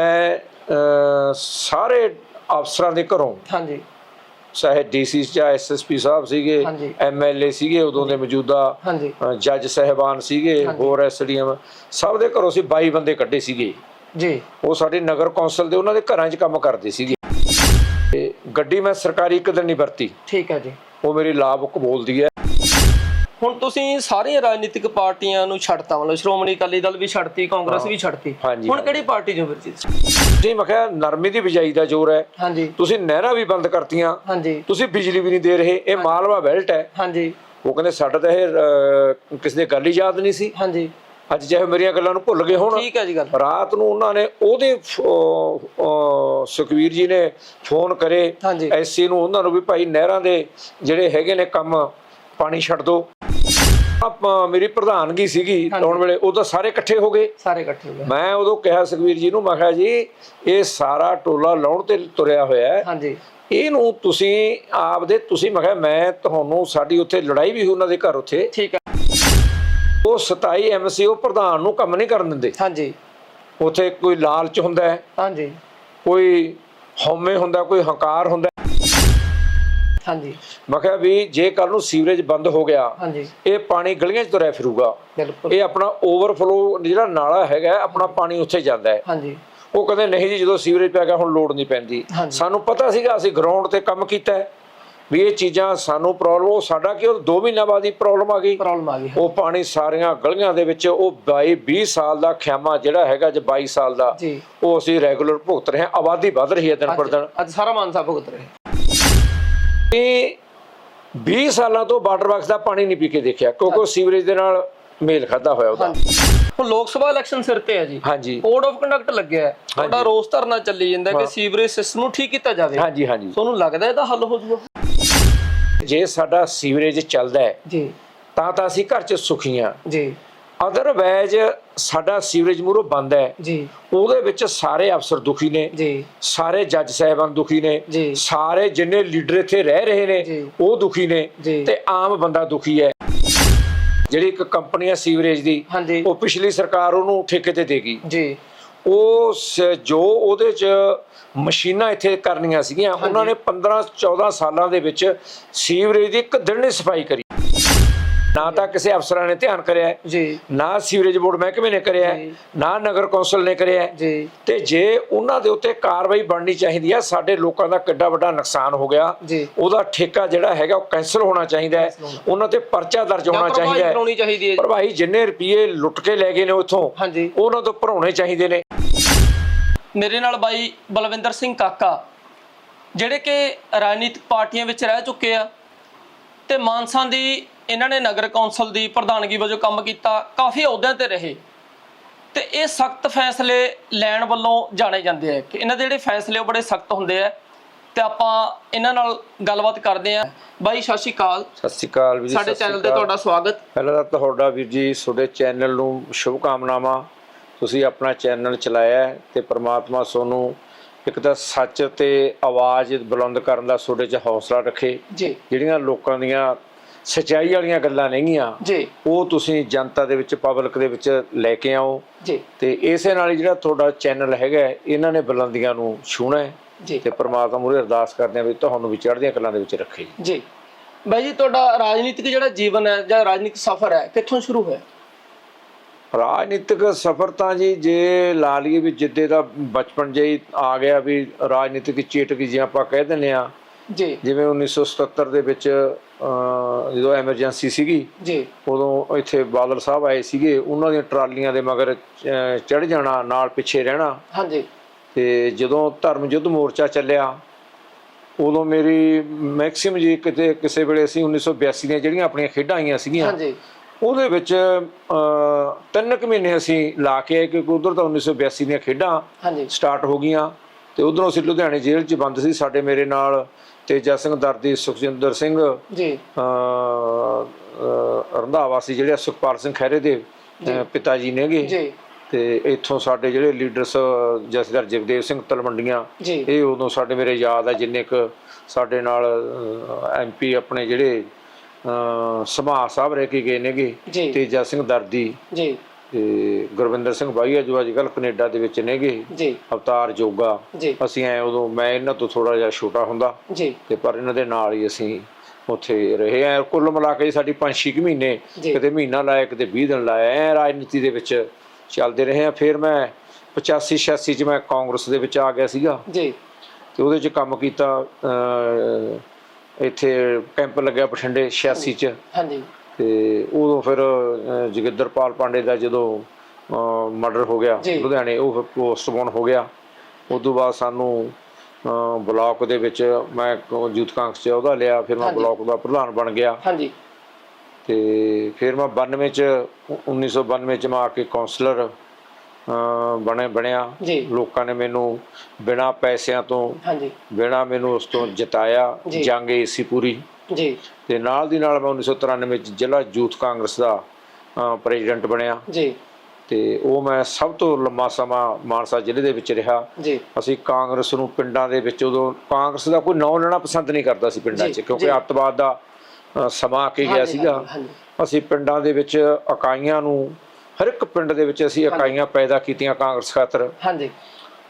ਮੈਂ ਸਾਰੇ ਅਫਸਰਾਂ ਦੇ ਘਰੋਂ ਹਾਂਜੀ। ਚਾਹੇ ਡੀਸੀ ਜਾਂ ਐਸਐਸਪੀ ਸਾਹਿਬ ਸੀਗੇ। ਐਮਐਲਏ ਸੀਗੇ ਉਦੋਂ ਦੇ ਮੌਜੂਦਾ ਜੱਜ ਸਹਿਬਾਨ ਸੀਗੇ ਹੋਰ ਐਸਡੀਐਮ ਸਭ ਦੇ ਘਰੋਂ ਅਸੀਂ 22 ਬੰਦੇ ਕੱਢੇ ਸੀਗੇ। ਜੀ। ਉਹ ਸਾਡੇ ਨਗਰ ਕੌਂਸਲ ਦੇ ਉਹਨਾਂ ਦੇ ਘਰਾਂ 'ਚ ਕੰਮ ਕਰਦੇ ਸੀਗੇ। ਤੇ ਗੱਡੀ ਮੈਂ ਸਰਕਾਰੀ ਇੱਕ ਦਿਨ ਨਹੀਂ ਵਰਤੀ। ਠੀਕ ਹੈ ਜੀ। ਉਹ ਮੇਰੀ ਲਾਅ ਬੁੱਕ ਬੋਲਦੀ ਹੈ। ਹੁਣ ਤੁਸੀਂ ਸਾਰੀਆਂ ਰਾਜਨੀਤਿਕ ਪਾਰਟੀਆਂ ਨੂੰ ਛੱਡਤਾ ਮਤਲਬ ਸ਼੍ਰੋਮਣੀ ਅਕਾਲੀ ਦਲ ਵੀ ਛੱਡਤੀ ਕਾਂਗਰਸ ਵੀ ਛੱਡਤੀ। ਹੁਣ। ਕਿਹੜੀ ਪਾਰਟੀ ਜੋ ਵੀਰ ਜੀ ਮੈਂ ਕਿਹਾ ਨਰਮੇ ਦੀ ਬਿਜਾਈ ਦਾ ਜ਼ੋਰ ਹੈ। ਹਾਂਜੀ। ਤੁਸੀਂ ਨਹਿਰਾਂ ਵੀ ਬੰਦ ਕਰਤੀਆਂ। ਹਾਂਜੀ। ਤੁਸੀਂ ਬਿਜਲੀ ਵੀ ਨਹੀਂ ਦੇ ਰਹੇ। ਇਹ ਮਾਲਵਾ ਬੈਲਟ ਹੈ। ਹਾਂਜੀ। ਉਹ ਕਹਿੰਦੇ ਸਾਡਾ ਤਾਂ ਇਹ ਕਿਸੇ ਦੇ ਗੱਲ ਹੀ ਯਾਦ ਨਹੀਂ ਸੀ। ਹਾਂਜੀ। ਅੱਜ ਚਾਹੇ ਮੇਰੀਆਂ ਗੱਲਾਂ ਨੂੰ ਭੁੱਲ ਗਏ ਹੁਣ। ਠੀਕ ਹੈ ਜੀ ਗੱਲ। ਰਾਤ ਨੂੰ ਉਹਨਾਂ ਨੇ ਉਹਦੇ ਸੁਖਵੀਰ ਜੀ ਨੇ ਫੋਨ ਕਰੇ। ਐਸਸੀ ਨੂੰ ਉਹਨਾਂ ਨੂੰ ਵੀ ਭਾਈ ਨਹਿਰਾਂ ਦੇ ਜਿਹੜੇ ਹੈਗੇ ਨੇ ਕੰਮ ਪਾਣੀ ਛੱਡ ਦਿਓ ਮੇਰੀ ਪ੍ਰਧਾਨਗੀ ਸੀਗੀ ਲਾਉਣ ਵੇਲੇ ਉਦੋਂ ਸਾਰੇ ਇਕੱਠੇ ਹੋ ਗਏ। ਸਾਰੇ ਇਕੱਠੇ ਹੋ ਗਏ। ਮੈਂ ਉਦੋਂ ਕਿਹਾ ਸੁਖਵੀਰ ਜੀ ਨੂੰ ਮੈਂ ਕਿਹਾ ਜੀ ਇਹ ਸਾਰਾ ਟੋਲਾ ਲਾਉਣ ਤੇ ਤੁਰਿਆ ਹੋਇਆ ਹੈ। ਹਾਂਜੀ। ਇਹਨੂੰ ਤੁਸੀਂ ਆਪਦੇ ਤੁਸੀਂ ਮੈਂ ਕਿਹਾ ਮੈਂ ਤੁਹਾਨੂੰ ਸਾਡੀ ਉੱਥੇ ਲੜਾਈ ਵੀ ਹੋਈ ਉਹਨਾਂ ਦੇ ਘਰ ਉੱਥੇ। ਠੀਕ ਹੈ। ਉਹ 27 ਐਮਸੀ ਉਹ ਪ੍ਰਧਾਨ ਨੂੰ ਕੰਮ ਨਹੀਂ ਕਰਨ ਦਿੰਦੇ। ਹਾਂਜੀ। ਉੱਥੇ ਕੋਈ ਲਾਲਚ ਹੁੰਦਾ ਹੈ। ਹਾਂਜੀ। ਕੋਈ ਹਉਮੈ ਹੁੰਦਾ ਕੋਈ ਹੰਕਾਰ ਹੁੰਦਾ। ਹਾਂਜੀ। ਮੈਂ ਕਿਹਾ ਵੀ ਜੇ ਕੱਲ ਨੂੰ ਸੀਵਰੇਜ ਬੰਦ ਹੋ ਗਿਆ ਹਾਂਜੀ। ਇਹ ਪਾਣੀ ਗਲੀਆਂ 'ਚ ਤੁਰਿਆ ਫਿਰੂਗਾ। ਬਿਲਕੁਲ। ਇਹ ਆਪਣਾ ਓਵਰਫਲੋ ਜਿਹੜਾ ਨਾਲਾ ਹੈਗਾ ਆਪਣਾ ਪਾਣੀ ਉੱਥੇ ਜਾਂਦਾ ਹੈ। ਹਾਂਜੀ। ਉਹ ਕਹਿੰਦੇ ਨਹੀਂ ਜੀ ਜਦੋਂ ਸੀਵਰੇਜ ਪੈ ਗਿਆ ਹੁਣ ਲੋਡ ਨਹੀਂ ਪੈਂਦੀ। ਸਾਨੂੰ ਪਤਾ ਸੀਗਾ ਅਸੀਂ ਗਰਾਊਂਡ ਤੇ ਕੰਮ ਕੀਤਾ ਹੈ ਵੀ ਇਹ ਚੀਜ਼ਾਂ ਸਾਨੂੰ ਪ੍ਰੋਬਲਮ ਉਹ ਸਾਡਾ ਕਿ ਉਹ 2 ਮਹੀਨਿਆਂ ਬਾਅਦ ਹੀ ਪ੍ਰੋਬਲਮ ਆ ਗਈ। ਪ੍ਰੋਬਲਮ ਆ ਗਈ ਉਹ ਪਾਣੀ ਸਾਰੀਆਂ ਗਲੀਆਂ ਦੇ ਵਿੱਚ ਉਹ 22 20 ਸਾਲ ਦਾ ਖਿਆਮਾ ਜਿਹੜਾ ਹੈਗਾ ਜੇ 22 ਸਾਲ ਦਾ ਉਹ ਅਸੀਂ ਰੈਗੂਲਰ ਭੁਗਤ ਰਹੇ ਹਾਂ ਆਬਾਦੀ ਵੱਧ ਰਹੀ ਹੈ ਦਿਨ ਪਰ ਦਿਨ। ਅੱਜ ਸਾਰਾ ਮਾਨਸਾ ਭੁਗਤ ਰਹੇ। ਇਹ 20 ਸਾਲਾਂ ਤੋਂ ਵਾਟਰ ਬਾਕਸ ਦਾ ਪਾਣੀ ਨਹੀਂ ਪੀ ਕੇ ਦੇਖਿਆ ਕਿਉਂਕਿ ਸੀਵਰੇਜ ਦੇ ਨਾਲ ਮੇਲ ਖਾਦਾ ਹੋਇਆ ਉਹਦਾ। ਹੁਣ ਲੋਕ ਸਭਾ ਇਲੈਕਸ਼ਨ ਸਿਰ ਤੇ ਹੈ ਜੀ। ਹਾਂਜੀ। ਕੋਡ ਆਫ ਕੰਡਕਟ ਲੱਗਿਆ ਹੈ। ਤੁਹਾਡਾ ਰੋਸ ਧਰਨਾ ਚੱਲੀ ਜਾਂਦਾ ਕਿ ਸੀਵਰੇਜ ਸਿਸਟਮ ਨੂੰ ਠੀਕ ਕੀਤਾ ਜਾਵੇ। ਹਾਂਜੀ ਹਾਂਜੀ। ਤੁਹਾਨੂੰ ਲੱਗਦਾ ਇਹਦਾ ਹੱਲ ਹੋ ਜਾਊਗਾ ਜੇ ਸਾਡਾ ਸੀਵਰੇਜ ਚੱਲਦਾ ਹੈ ਜੀ। ਤਾਂ ਤਾਂ ਅਸੀਂ ਘਰ 'ਚ ਸੁਖੀ ਹਾਂ। ਜੀ। ਅਦਰਵਾਇਜ਼ ਸਾਡਾ ਸੀਵਰੇਜ ਮੂਰੋ ਬੰਦ ਹੈ ਜੀ। ਉਹਦੇ ਵਿੱਚ ਸਾਰੇ ਅਫਸਰ ਦੁਖੀ ਨੇ ਜੀ। ਸਾਰੇ ਜੱਜ ਸਾਹਿਬਾਨ ਦੁਖੀ ਨੇ ਜੀ। ਸਾਰੇ ਜਿੰਨੇ ਲੀਡਰ ਇੱਥੇ ਰਹਿ ਰਹੇ ਨੇ। ਉਹ ਦੁਖੀ ਨੇ। ਤੇ ਆਮ ਬੰਦਾ ਦੁਖੀ ਹੈ। ਜਿਹੜੀ ਇੱਕ ਕੰਪਨੀ ਹੈ ਸੀਵਰੇਜ ਦੀ ਉਹ ਪਿਛਲੀ ਸਰਕਾਰ ਉਹਨੂੰ ਠੇਕੇ ਤੇ ਦੇਗੀ। ਜੀ। ਉਹ ਜੋ ਉਹਦੇ ਚ ਮਸ਼ੀਨਾਂ ਇੱਥੇ ਕਰਨੀਆਂ ਸੀਗੀਆਂ ਉਹਨਾਂ ਨੇ 15 14 ਸਾਲਾਂ ਦੇ ਵਿੱਚ ਸੀਵਰੇਜ ਦੀ ਇੱਕ ਦਿਨ ਨਹੀਂ ਸਫ਼ਾਈ ਕਰੀ। ਨਾ ਤਾਂ ਕਿਸੇ ਅਫਸਰਾਂ ਨੇ ਧਿਆਨ ਕਰਿਆ ਜੀ। ਨਾ ਸੀਵਰੇਜ ਬੋਰਡ ਮਹਿਕਮੇ ਨੇ ਕਰਿਆ। ਨਾ ਨਗਰ ਕੌਂਸਲ ਨੇ ਕਰਿਆ। ਜੀ। ਤੇ ਜੇ ਉਹਨਾਂ ਦੇ ਉੱਤੇ ਕਾਰਵਾਈ ਬਣਨੀ ਚਾਹੀਦੀ ਹੈ ਸਾਡੇ ਲੋਕਾਂ ਦਾ ਕਿੱਡਾ ਵੱਡਾ ਨੁਕਸਾਨ ਹੋ ਗਿਆ। ਜੀ। ਉਹਦਾ ਠੇਕਾ ਜਿਹੜਾ ਹੈਗਾ ਉਹ ਕੈਂਸਲ ਹੋਣਾ ਚਾਹੀਦਾ ਹੈ। ਉਹਨਾਂ ਤੇ ਪਰਚਾ ਦਰਜ ਹੋਣਾ ਚਾਹੀਦਾ ਹੈ। ਕਰਾਉਣੀ ਚਾਹੀਦੀ ਹੈ ਜੀ। ਪਰ ਭਾਈ ਜਿੰਨੇ ਰੁਪਏ ਲੁੱਟ ਕੇ ਲੈ ਗਏ ਨੇ ਉੱਥੋਂ ਉਹਨਾਂ ਤੋਂ ਭਰਾਉਣੇ ਚਾਹੀਦੇ ਨੇ। ਮੇਰੇ ਨਾਲ ਬਾਈ ਬਲਵਿੰਦਰ ਸਿੰਘ ਕਾਕਾ ਜਿਹੜੇ ਕਿ ਰਾਜਨੀਤਿਕ ਪਾਰਟੀਆਂ ਵਿੱਚ ਰਹਿ ਚੁੱਕੇ ਆ ਤੇ ਮਾਨਸਾ ਦੀ ਇਹਨਾਂ ਨੇ ਨਗਰ ਕੌਂਸਲ ਦੀ ਪ੍ਰਧਾਨਗੀ ਵਜੋਂ ਕੰਮ ਕੀਤਾ ਕਾਫੀ ਅਹੁਦਿਆਂ ਤੇ ਰਹੇ। ਤੇ ਇਹ ਸਖਤ ਫੈਸਲੇ ਲੈਣ ਵੱਲੋਂ ਜਾਣੇ ਜਾਂਦੇ ਆ ਕਿ ਇਹਨਾਂ ਦੇ ਜਿਹੜੇ ਫੈਸਲੇ ਉਹ ਬੜੇ ਸਖਤ ਹੁੰਦੇ ਆ। ਤੇ ਆਪਾਂ ਇਹਨਾਂ ਨਾਲ ਗੱਲਬਾਤ ਕਰਦੇ ਆ। ਬਾਈ ਸਤਿ ਸ਼੍ਰੀ ਅਕਾਲ। ਸਤਿ ਸ਼੍ਰੀ ਅਕਾਲ ਵੀਰ ਜੀ ਸਾਡੇ ਚੈਨਲ ਤੇ। ਤੁਹਾਡਾ ਸਵਾਗਤ। ਪਹਿਲਾਂ ਤਾਂ ਤੁਹਾਡਾ ਵੀਰ ਜੀ ਤੁਹਾਡੇ ਚੈਨਲ ਨੂੰ ਸ਼ੁਭ ਕਾਮਨਾਵਾਂ ਤੁਸੀਂ ਆਪਣਾ ਚੈਨਲ ਚਲਾਇਆ ਤੇ ਪ੍ਰਮਾਤਮਾ ਤੁਹਾਨੂੰ ਇੱਕ ਤਾਂ ਸੱਚ ਤੇ ਆਵਾਜ਼ ਬੁਲੰਦ ਕਰਨ ਦਾ ਤੁਹਾਡੇ 'ਚ ਹੌਸਲਾ ਰੱਖੇ। ਜਿਹੜੀਆਂ ਲੋਕਾਂ ਦੀਆਂ ਸਚਾਈ ਵਾਲੀਆਂ ਗੱਲਾਂ ਨਹੀਂਆਂ ਜੀ। ਉਹ ਤੁਸੀਂ ਜਨਤਾ ਦੇ ਵਿੱਚ ਪਬਲਿਕ ਦੇ ਵਿੱਚ ਲੈ ਕੇ ਆਓ। ਜੀ। ਤੇ ਇਸੇ ਨਾਲ ਹੀ ਜਿਹੜਾ ਤੁਹਾਡਾ ਚੈਨਲ ਹੈਗਾ ਇਹਨਾਂ ਨੇ ਬੁਲੰਦੀਆਂ ਨੂੰ ਛੂਣਾ ਹੈ। ਜੀ। ਤੇ ਪ੍ਰਮਾਤਮਾ ਮੂਹਰੇ ਅਰਦਾਸ ਕਰਦੇ ਆ ਵੀ ਤੁਹਾਨੂੰ ਵੀ ਚੜ੍ਹਦੀਆਂ ਕਲਾਂ ਦੇ ਵਿੱਚ ਰੱਖੇ। ਜੀ। ਜੀ ਬਾਈ ਜੀ ਤੁਹਾਡਾ ਰਾਜਨੀਤਿਕ ਜਿਹੜਾ ਜੀਵਨ ਹੈ ਜਾਂ ਰਾਜਨੀਤਿਕ ਸਫ਼ਰ ਹੈ ਕਿੱਥੋਂ ਸ਼ੁਰੂ ਹੋਇਆ? ਰਾਜਨੀਤਿਕ ਸਫਰ ਤਾਂ ਜੀ ਜੇ ਲਾ ਲਈਏ ਵੀ ਜਿੱਦੇ ਦਾ ਬਚਪਨ ਜਿਹੀ ਆ ਗਿਆ ਵੀ ਰਾਜਨੀਤਿਕ ਚੇਟਕ ਜਿਹਾ ਆਪਾਂ ਕਹਿ ਦਿੰਦੇ ਆ ਜੀ। ਜਿਵੇਂ 1977 ਦੇ ਵਿੱਚ ਜਦੋਂ ਐਮਰਜੈਂਸੀ ਸੀਗੀ ਜੀ। ਉਦੋਂ ਇੱਥੇ ਬਾਦਲ ਸਾਹਿਬ ਆਏ ਸੀਗੇ ਉਹਨਾਂ ਦੀਆਂ ਟਰਾਲੀਆਂ ਦੇ ਮਗਰ ਚੜ ਜਾਣਾ ਨਾਲ ਪਿੱਛੇ ਰਹਿਣਾ। ਹਾਂਜੀ। ਤੇ ਜਦੋਂ ਧਰਮ ਯੁੱਧ ਮੋਰਚਾ ਚੱਲਿਆ ਉਦੋਂ ਮੇਰੀ ਮੈਕਸਿਮ ਜੀ ਕਿਤੇ ਕਿਸੇ ਵੇਲੇ ਅਸੀਂ 1982 ਦੀਆਂ ਜਿਹੜੀਆਂ ਆਪਣੀਆਂ ਖੇਡਾਂ ਆਈਆਂ ਸੀਗੀਆਂ ਹਾਂਜੀ। ਉਹਦੇ ਵਿੱਚ ਅ, ਤਿੰਨ ਕੁ ਮਹੀਨੇ ਅਸੀਂ ਲਾ ਕੇ ਆਏ ਕਿਉਂਕਿ ਉਧਰ ਤਾਂ 1982 ਦੀਆਂ ਖੇਡਾਂ ਹਾਂਜੀ। ਸਟਾਰਟ ਹੋ ਗਈਆਂ। ਤੇ ਉਧਰੋਂ ਅਸੀਂ ਲੁਧਿਆਣੇ ਜੇਲ੍ਹ 'ਚ ਬੰਦ ਸੀ ਸਾਡੇ ਮੇਰੇ ਨਾਲ ਤੇਜਾ ਸਿੰਘ ਦਰਦੀ ਸੁਖਜਿੰਦਰ ਸਿੰਘ ਜੀ। ਅ, ਰੰਧਾਵਾ ਸੀ ਜਿਹੜੇ ਸੁਖਪਾਲ ਸਿੰਘ ਖਹਿਰੇ ਦੇ ਪਿਤਾ ਜੀ ਨੇਗੇ। ਜੀ। ਤੇ ਇੱਥੋਂ ਸਾਡੇ ਜਿਹੜੇ ਲੀਡਰਸ ਜਸਦਰ ਜਗਦੇਵ ਸਿੰਘ ਤਲਵੰਡੀਆਂ ਇਹ ਉਦੋਂ ਸਾਡੇ ਮੇਰੇ ਯਾਦ ਆ ਜਿੰਨੇ ਕ ਸਾਡੇ ਨਾਲ ਐਮਪੀ ਆਪਣੇ ਜਿਹੜੇ ਸਮਾ ਸਾਹਿਬ ਰਹਿ ਕੇ ਗਏ ਨੇਗੇ। ਤੇਜਾ ਸਿੰਘ ਦਰਦੀ। ਜੀ। ਤੇ ਗੁਰਵਿੰਦਰ ਸਿੰਘ ਬਾਈਆ ਜੋ ਅੱਜ ਕੱਲ ਕੈਨੇਡਾ ਦੇ ਵਿੱਚ ਨੇਗੇ ਜੀ। ਅਵਤਾਰ ਜੋਗਾ। ਜੀ। ਅਸੀਂ ਐ ਉਦੋਂ ਮੈਂ ਇਹਨਾਂ ਤੋਂ ਥੋੜਾ ਜਿਹਾ ਛੋਟਾ ਹੁੰਦਾ। ਜੀ। ਤੇ ਪਰ ਇਹਨਾਂ ਦੇ ਨਾਲ ਹੀ ਅਸੀਂ ਉੱਥੇ ਰਹੇ ਆ। ਕੁੱਲ ਮਿਲਾ ਕੇ ਸਾਡੀ 5-6 ਮਹੀਨੇ। ਕਿਤੇ ਮਹੀਨਾ ਲਾਇਆ ਕਿਤੇ 20 ਦਿਨ ਲਾਇਆ। ਐ ਰਾਜਨੀਤੀ ਦੇ ਵਿੱਚ ਚੱਲਦੇ ਰਹੇ ਆ। ਫਿਰ ਮੈਂ 85-86 ਚ ਮੈਂ ਕਾਂਗਰਸ ਦੇ ਵਿੱਚ ਆ ਗਿਆ ਸੀਗਾ। ਜੀ। ਤੇ ਉਹਦੇ ਚ ਕੰਮ ਕੀਤਾ ਇੱਥੇ ਕੈਂਪ ਲੱਗਿਆ ਬਠਿੰਡੇ 86 ਚ। ਹਾਂਜੀ। ਤੇ ਉਦੋਂ ਫਿਰ ਜੋਗਿੰਦਰਪਾਲ ਪਾਂਡੇ ਦਾ ਜਦੋਂ ਮਰਡਰ ਹੋ ਗਿਆ। ਲੁਧਿਆਣੇ ਉਹ ਪੋਸਟਪੋਨ ਹੋ ਗਿਆ ਉਸ ਤੋਂ ਬਾਅਦ ਸਾਨੂੰ ਬਲਾਕ ਦੇ ਵਿੱਚ ਮੈਂ ਯੂਥ ਕਾਂਗਰਸ ਚ ਉਹਦਾ ਲਿਆ ਫਿਰ ਮੈਂ। ਬਲਾਕ ਦਾ ਪ੍ਰਧਾਨ ਬਣ ਗਿਆ ਹਾਂਜੀ ਤੇ ਫਿਰ ਮੈਂ 92 ਚ 1992 ਚ ਮੈਂ ਆ ਕੇ ਕਾਉਂਸਲਰ ਬਣੇ ਬਣਿਆ। ਲੋਕਾਂ ਨੇ ਮੈਨੂੰ ਬਿਨਾਂ ਪੈਸਿਆਂ ਤੋਂ ਹਾਂਜੀ ਬਿਨਾਂ ਮੈਨੂੰ ਉਸ ਤੋਂ ਜਿਤਾਇਆ। ਜੰਗ ਏਸੀ ਪੂਰੀ ਜੀ। ਤੇ ਨਾਲ ਦੀ ਨਾਲ ਮੈਂ 1993 ਚ ਜ਼ਿਲ੍ਹਾ ਯੂਥ ਕਾਂਗਰਸ ਦਾ ਪ੍ਰੈਜ਼ੀਡੈਂਟ ਬਣਿਆ। ਜੀ। ਤੇ ਉਹ ਮੈਂ ਸਭ ਤੋਂ ਲੰਮਾ ਸਮਾਂ ਮਾਨਸਾ ਜ਼ਿਲ੍ਹੇ ਦੇ ਵਿੱਚ ਰਿਹਾ। ਜੀ। ਅਸੀਂ ਕਾਂਗਰਸ ਨੂੰ ਪਿੰਡਾਂ ਦੇ ਵਿੱਚ ਉਦੋਂ ਕਾਂਗਰਸ ਦਾ ਕੋਈ ਨਾਂ ਲੈਣਾ ਪਸੰਦ ਨਹੀਂ ਕਰਦਾ ਸੀ ਪਿੰਡਾਂ 'ਚ ਕਿਉਂਕਿ। ਅੱਤਵਾਦ ਦਾ ਸਮਾਂ ਆ ਕੇ ਗਿਆ ਸੀਗਾ। ਅਸੀਂ ਪਿੰਡਾਂ ਦੇ ਵਿੱਚ ਇਕਾਈਆਂ ਨੂੰ ਹਰ ਇੱਕ ਪਿੰਡ ਦੇ ਵਿੱਚ ਅਸੀਂ ਇਕਾਈਆਂ ਪੈਦਾ ਕੀਤੀਆਂ ਕਾਂਗਰਸ ਖਾਤਰ। ਹਾਂਜੀ।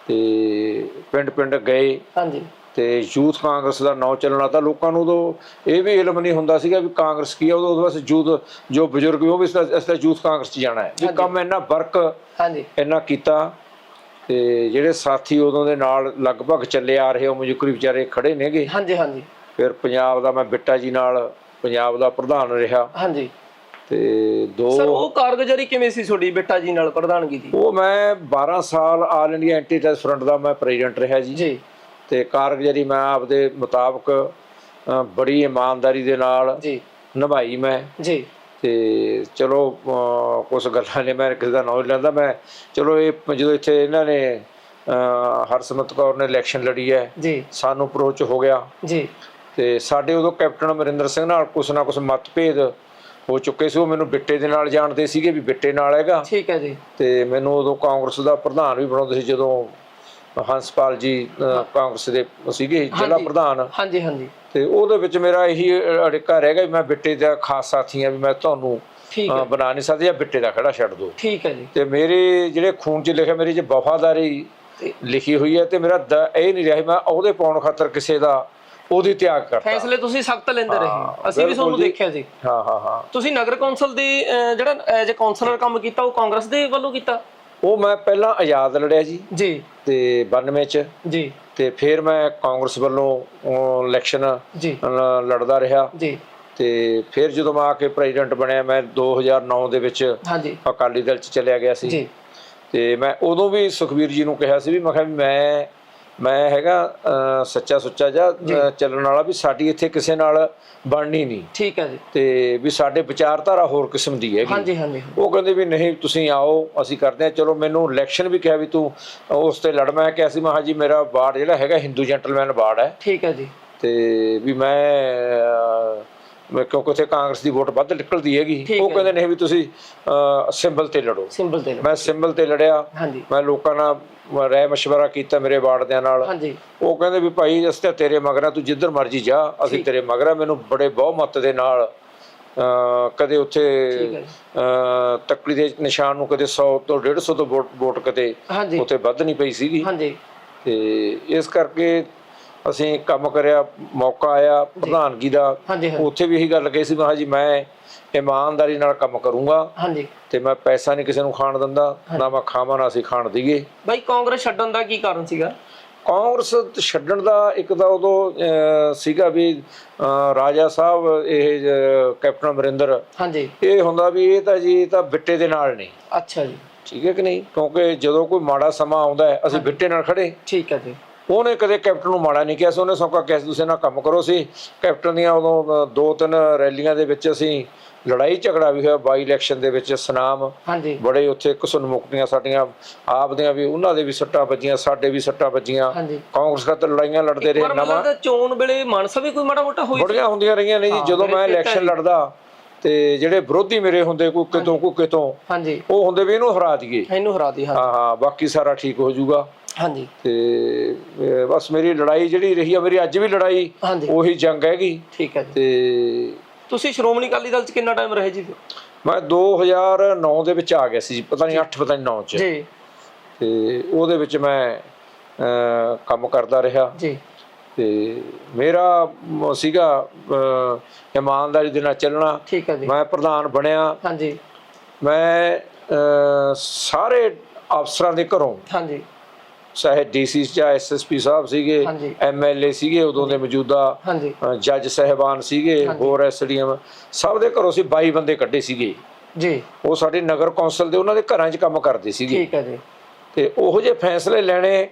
ਤੇ ਪਿੰਡ ਪਿੰਡ ਗਏ। ਹਾਂਜੀ। ਤੇ ਯੂਥ ਕਾਂਗਰਸ ਦਾ ਨਾਂ ਚੱਲਣਾ ਤਾਂ ਲੋਕਾਂ ਨੂੰ ਉਦੋਂ ਇਹ ਵੀ ਇਲਮ ਨਹੀਂ ਹੁੰਦਾ ਸੀਗਾ ਵੀ ਕਾਂਗਰਸ ਕੀ ਆ ਉਦੋਂ ਬਸ ਯੂਥ ਜੋ ਬਜ਼ੁਰਗ ਵੀ ਉਹ ਵੀ ਇਸ ਤਰ੍ਹਾਂ ਯੂਥ ਕਾਂਗਰਸ 'ਚ ਜਾਣਾ ਹੈ। ਵੀ। ਕੰਮ ਇੰਨਾ ਵਰਕ ਹਾਂਜੀ। ਇੰਨਾ ਕੀਤਾ ਤੇ ਜਿਹੜੇ ਸਾਥੀ ਉਦੋਂ ਦੇ ਨਾਲ ਲਗਭਗ ਚੱਲੇ ਆ ਰਹੇ ਉਹ ਮਜੂਕਰੀ ਵਿਚਾਰੇ ਖੜੇ ਨੇਗੇ ਹਾਂਜੀ ਹਾਂਜੀ। ਫਿਰ ਪੰਜਾਬ ਦਾ ਮੈਂ ਬਿੱਟਾ ਜੀ ਨਾਲ ਪੰਜਾਬ ਦਾ ਪ੍ਰਧਾਨ ਰਿਹਾ। ਹਾਂਜੀ। ਤੇ ਦੋ ਸਰ ਉਹ ਕਾਰਗੁਜ਼ਾਰੀ ਕਿਵੇਂ ਸੀ ਤੁਹਾਡੀ ਬੇਟਾ ਜੀ ਨਾਲ ਪ੍ਰਧਾਨਗੀ ਦੀ? ਉਹ ਮੈਂ 12 ਸਾਲ all India anti terrorist front ਦਾ ਮੈਂ ਪ੍ਰੈਜ਼ੀਡੈਂਟ ਰਿਹਾ ਜੀ। ਜੀ। ਤੇ ਕਾਰਗੁਜ਼ਾਰੀ ਮੈਂ ਆਪਦੇ ਮੁਤਾਬਕ ਬੜੀ ਇਮਾਨਦਾਰੀ ਦੇ ਨਾਲ ਜੀ। ਨਿਭਾਈ ਮੈਂ। ਜੀ। ਤੇ ਚਲੋ ਕੁਛ ਗੱਲਾਂ ਨੇ ਮੈਂ ਕਿਸੇ ਦਾ ਨਾਮ ਲੈਂਦਾ ਮੈਂ ਚਲੋ ਇਹ ਜਦੋਂ ਇੱਥੇ ਇਹਨਾਂ ਨੇ ਅ, ਹਰਸਿਮਰਤ ਕੌਰ ਨੇ ਇਲੈਕਸ਼ਨ ਲੜੀ ਹੈ ਜੀ। ਸਾਨੂੰ ਅਪਰੋਚ ਹੋ ਗਿਆ। ਜੀ। ਤੇ ਸਾਡੇ ਉਦੋਂ ਕੈਪਟਨ ਅਮਰਿੰਦਰ ਸਿੰਘ ਨਾਲ ਕੁਛ ਨਾ ਕੁਛ ਮਤਭੇਦ ਹੋ ਚੁੱਕੇ ਸੀ। ਉਹ ਮੈਨੂੰ ਬਿੱਟੇ ਦੇ ਨਾਲ ਜਾਣਦੇ ਸੀਗੇ ਵੀ ਬਿੱਟੇ ਨਾਲ ਹੈਗਾ। ਠੀਕ ਹੈ ਜੀ। ਤੇ ਮੈਨੂੰ ਉਦੋਂ ਕਾਂਗਰਸ ਦਾ ਪ੍ਰਧਾਨ ਵੀ ਬਣਾਉਂਦੇ ਸੀ ਜਦੋਂ ਹੰਸਪਾਲ ਜੀ ਕਾਂਗਰਸ ਦੇ ਸੀਗੇ ਜ਼ਿਲ੍ਹਾ। ਪ੍ਰਧਾਨ। ਹਾਂਜੀ ਹਾਂਜੀ। ਤੇ ਉਹਦੇ ਵਿੱਚ ਮੇਰਾ ਇਹੀ ਅੜਿੱਕਾ ਰਹਿ ਗਿਆ ਵੀ ਮੈਂ ਬਿੱਟੇ ਦਾ ਖਾਸ ਸਾਥੀ ਆ ਵੀ ਮੈਂ ਤੁਹਾਨੂੰ ਬਣਾ ਨਹੀਂ ਸਕਦਾ ਜਾਂ ਬਿੱਟੇ ਦਾ ਖੜਾ ਛੱਡ ਦਿਓ। ਠੀਕ ਹੈ ਜੀ। ਤੇ ਮੇਰੇ ਜਿਹੜੇ ਖੂਨ 'ਚ ਲਿਖਿਆ ਮੇਰੀ ਜੇ ਵਫਾਦਾਰੀ ਲਿਖੀ ਹੋਈ ਹੈ ਤੇ ਮੇਰਾ ਇਹ ਨਹੀਂ ਰਿਹਾ ਮੈਂ ਉਹਦੇ ਪਾਉਣ ਖਾਤਰ ਕਿਸੇ ਦਾ ਉਹਦੀ ਤਿਆਗ ਕਰਤਾ। ਫੈਸਲੇ ਤੁਸੀਂ ਸਖਤ ਲੈਂਦੇ ਰਹੇ। ਅਸੀਂ ਵੀ ਤੁਹਾਨੂੰ। ਦੇਖਿਆ ਜੀ। ਹਾਂ ਹਾਂ ਹਾਂ। ਤੁਸੀਂ ਨਗਰ ਕੌਂਸਲ ਦੀ ਜਿਹੜਾ ਐਜ਼ ਅ ਕਾਉਂਸਲਰ ਕੰਮ ਕੀਤਾ ਉਹ ਕਾਂਗਰਸ ਦੇ ਵੱਲੋਂ ਕੀਤਾ? ਉਹ ਮੈਂ ਪਹਿਲਾਂ ਆਜ਼ਾਦ ਲੜਿਆ ਜੀ। ਜੀ। ਤੇ 92 ਚ। ਜੀ। ਤੇ ਫਿਰ ਮੈਂ ਕਾਂਗਰਸ ਵੱਲੋਂ ਇਲੈਕਸ਼ਨ ਲੜਦਾ ਰਿਹਾ। ਜੀ। ਤੇ ਫਿਰ ਜਦੋਂ ਮੈਂ ਆ ਕੇ ਪ੍ਰੈਜ਼ੀਡੈਂਟ ਬਣਿਆ ਮੈਂ 2009 ਦੇ ਵਿੱਚ ਹਾਂਜੀ। ਅਕਾਲੀ ਦਲ ਚ ਚਲਿਆ ਗਿਆ ਸੀ। ਜੀ। ਤੇ ਮੈਂ ਉਦੋਂ ਵੀ ਸੁਖਬੀਰ ਜੀ ਨੂੰ ਕਿਹਾ ਸੀ ਵੀ ਮੈਂ ਕਿਹਾ ਵੀ ਮੈਂ ਮੈਂ ਹੈਗਾ ਸੱਚਾ ਸੁੱਚਾ ਜਾਂ। ਚੱਲਣ ਵਾਲਾ ਵੀ ਸਾਡੀ ਇੱਥੇ ਕਿਸੇ ਨਾਲ ਬਣਨੀ ਨਹੀਂ। ਠੀਕ ਹੈ ਜੀ। ਤੇ ਵੀ ਸਾਡੇ ਵਿਚਾਰਧਾਰਾ ਹੋਰ ਕਿਸਮ ਦੀ ਹੈਗੀ। ਹਾਂਜੀ ਹਾਂਜੀ ਉਹ ਕਹਿੰਦੇ ਵੀ ਨਹੀਂ ਤੁਸੀਂ ਆਓ ਅਸੀਂ ਕਰਦੇ ਹਾਂ। ਚਲੋ ਮੈਨੂੰ ਇਲੈਕਸ਼ਨ ਵੀ ਕਿਹਾ ਵੀ ਤੂੰ ਉਸ ਤੇ ਲੜ। ਮੈਂ ਕਿਹਾ ਸੀ ਮੈਂ ਕਿਹਾ ਜੀ ਮੇਰਾ ਵਾਰਡ ਜਿਹੜਾ ਹੈਗਾ ਹਿੰਦੂ ਜੈਂਟਲਮੈਨ ਵਾਰਡ ਹੈ। ਠੀਕ ਹੈ ਜੀ। ਤੇ ਵੀ ਮੈਂ ਕਿਉਂਕਿ ਉੱਥੇ ਕਾਂਗਰਸ ਦੀ ਵੋਟ ਵੱਧ ਨਿਕਲਦੀ ਹੈਗੀ। ਉਹ ਕਹਿੰਦੇ ਨੇ ਵੀ ਤੁਸੀਂ ਸਿੰਬਲ ਤੇ ਲੜੋ। ਸਿੰਬਲ ਤੇ ਮੈਂ ਸਿੰਬਲ ਤੇ ਲੜਿਆ। ਮੈਂ ਲੋਕਾਂ ਨਾਲ ਰਾਏ مشਵਰਾ ਕੀਤਾ ਮੇਰੇ ਵਾਰਡਿਆਂ ਨਾਲ। ਉਹ ਕਹਿੰਦੇ ਵੀ ਭਾਈ ਅਸੀਂ ਤਾਂ ਤੇਰੇ ਮਗਰਾਂ ਤੂੰ ਜਿੱਧਰ ਮਰਜ਼ੀ ਜਾ। ਅਸੀਂ ਤੇਰੇ ਮਗਰਾਂ ਮੈਨੂੰ ਬੜੇ ਬਹੁਮਤ ਦੇ ਨਾਲ ਕਦੇ ਉੱਥੇ ਤੱਕੜੀ ਦੇ ਨਿਸ਼ਾਨ ਨੂੰ ਕਦੇ 100 ਤੋਂ 150 ਤੋਂ ਵੋਟ ਵੋਟ ਕਦੇ ਉੱਥੇ ਵੱਧ ਨਹੀਂ ਪਈ ਸੀਗੀ। ਤੇ ਇਸ ਕਰਕੇ ਅਸੀਂ ਕੰਮ ਕਰਿਆ ਮੌਕਾ ਆਇਆ ਪ੍ਰਧਾਨਗੀ ਦਾ। ਉੱਥੇ ਵੀ ਇਹੀ ਗੱਲ ਕਹੀ ਸੀ ਮੈਂ ਜੀ ਮੈਂ ਇਮਾਨਦਾਰੀ ਨਾਲ ਕੰਮ ਕਰੂੰਗਾ ਹਾਂਜੀ। ਤੇ ਮੈਂ ਪੈਸਾ ਨਹੀਂ ਕਿਸੇ ਨੂੰ ਖਾਣ ਦਿੰਦਾ ਨਾ ਮੈਂ ਖਾਵਾਂ ਨਾ ਅਸੀਂ ਖਾਣ ਦਈਏ ਬਾਈ ਕਾਂਗਰਸ ਛੱਡਣ ਦਾ ਕੀ ਕਾਰਨ ਸੀਗਾ? ਕਾਂਗਰਸ ਛੱਡਣ ਦਾ ਇੱਕ ਤਾਂ ਉਦੋਂ ਸੀਗਾ ਵੀ ਰਾਜਾ ਸਾਹਿਬ ਇਹ ਕੈਪਟਨ ਅਮਰਿੰਦਰ। ਹਾਂਜੀ। ਇਹ ਹੁੰਦਾ ਵੀ ਇਹ ਤਾਂ ਜੀ ਇਹ ਤਾਂ ਬਿੱਟੇ ਦੇ ਨਾਲ ਨਹੀਂ। ਅੱਛਾ ਜੀ। ਠੀਕ ਹੈ ਕਿ ਨਹੀਂ? ਕਿਉਂਕਿ ਜਦੋਂ ਕੋਈ ਮਾੜਾ ਸਮਾਂ ਆਉਂਦਾ ਹੈ ਅਸੀਂ ਬਿੱਟੇ ਨਾਲ ਖੜੇ ਠੀਕ ਹੈ ਜੀ। ਉਹਨੇ ਕਦੇ ਕੈਪਟਨ ਨੂੰ ਮਾੜਾ ਨਹੀਂ ਕਿਹਾ ਸੀ ਉਹਨੇ ਸੌਕਾ ਕਿਹਾ ਸੀ ਤੁਸੀਂ ਨਾਲ ਕੰਮ ਕਰੋ ਸੀ। ਕੈਪਟਨ ਦੀਆਂ ਉਦੋਂ ਦੋ ਤਿੰਨ ਰੈਲੀਆਂ ਦੇ ਵਿੱਚ ਅਸੀਂ ਲੜਾਈ ਝਗੜਾ ਵੀ ਹੋਇਆ ਬਾਈ ਇਲੈਕਸ਼ਨ ਦੇ ਵਿੱਚ ਸੁਨਾਮ। ਹਾਂਜੀ। ਬੜੇ ਉੱਥੇ ਘਸੁਣ ਮੁਕਤੀਆਂ ਸਾਡੀਆਂ ਆਪ ਦੀਆਂ ਵੀ ਉਹਨਾਂ ਦੇ ਵੀ ਸੱਟਾਂ ਵੱਜੀਆਂ ਸਾਡੇ ਵੀ ਸੱਟਾਂ ਵੱਜੀਆਂ। ਕਾਂਗਰਸ ਖਾਤਰ ਲੜਾਈਆਂ ਲੜਦੇ ਰਹੇ ਨਵਾਂ ਚੋਣ ਵੇਲੇ ਮਾਨਸਾ ਵੀ ਕੋਈ ਮਾੜਾ ਮੋਟਾ ਹੋਈ ਬੜੀਆਂ ਹੁੰਦੀਆਂ ਰਹੀਆਂ ਨੇ ਜੀ ਜਦੋਂ ਮੈਂ ਇਲੈਕਸ਼ਨ। ਲੜਦਾ ਤੇ ਜਿਹੜੇ ਵਿਰੋਧੀ ਮੇਰੇ ਹੁੰਦੇ ਕੋਈ ਕਿਤੋਂ ਕੋਈ ਕਿਤੋਂ ਹਾਂਜੀ। ਉਹ ਹੁੰਦੇ ਵੀ ਇਹਨੂੰ ਹਰਾ ਦਈਏ। ਇਹਨੂੰ ਹਰਾ ਦੀ ਹਾਂ ਹਾਂ ਹਾਂ ਬਾਕੀ ਸਾਰਾ ਠੀਕ ਹੋ ਜਾਊਗਾ। ਹਾਂਜੀ। ਤੇ ਅਹ, ਬਸ ਮੇਰੀ ਲੜਾਈ ਜਿਹੜੀ ਰਹੀ ਆ ਮੇਰੀ ਅੱਜ ਵੀ ਲੜਾਈ ਹਾਂਜੀ। ਉਹੀ ਜੰਗ ਹੈਗੀ। ਠੀਕ ਹੈ ਜੀ। ਤੇ ਤੁਸੀਂ ਸ਼੍ਰੋਮਣੀ ਅਕਾਲੀ ਦਲ ਚ ਕਿੰਨਾ ਟਾਈਮ ਰਹੇ ਜੀ ਫਿਰ? ਮੈਂ 2009 ਦੇ ਵਿੱਚ ਆ ਗਿਆ ਸੀ ਜੀ, ਪਤਾ ਨਹੀਂ 8 ਪਤਾ ਨਹੀਂ 9 ਚ। ਜੀ। ਤੇ ਉਹਦੇ ਵਿੱਚ ਮੈਂ ਅਹ, ਕੰਮ ਕਰਦਾ ਰਿਹਾ। ਜੀ। ਤੇ ਮੇਰਾ ਮ- ਸੀਗਾ ਅਹ, ਇਮਾਨਦਾਰੀ ਦੇ ਨਾਲ ਚੱਲਣਾ। ਠੀਕ ਹੈ ਜੀ। ਮੈਂ ਪ੍ਰਧਾਨ ਬਣਿਆ। ਹਾਂਜੀ। ਮੈਂ ਅਹ, ਸਾਰੇ ਅਫਸਰਾਂ ਦੇ ਘਰੋਂ ਹਾਂਜੀ। ਚਾਹੇ ਡੀਸੀ ਜਾਂ ਐਸਐਸਪੀ ਸਾਹਿਬ ਸੀਗੇ ਹਾਂਜੀ। ਐਮਐਲਏ ਸੀਗੇ ਉਦੋਂ ਦੇ ਮੌਜੂਦਾ ਹਾਂਜੀ। ਜੱਜ ਸਹਿਬਾਨ ਸੀਗੇ ਹੋਰ ਐਸਡੀਐਮ ਸਭ ਦੇ ਘਰੋਂ ਸੀ 22 ਬੰਦੇ ਕੱਢੇ ਸੀਗੇ। ਜੀ। ਉਹ ਸਾਡੇ ਨਗਰ ਕੌਂਸਲ ਦੇ ਉਹਨਾਂ ਦੇ ਘਰਾਂ 'ਚ ਕੰਮ ਕਰਦੇ ਸੀਗੇ। ਠੀਕ ਹੈ ਜੀ। ਤੇ ਉਹੋ ਜਿਹੇ ਫੈਸਲੇ ਲੈਣੇ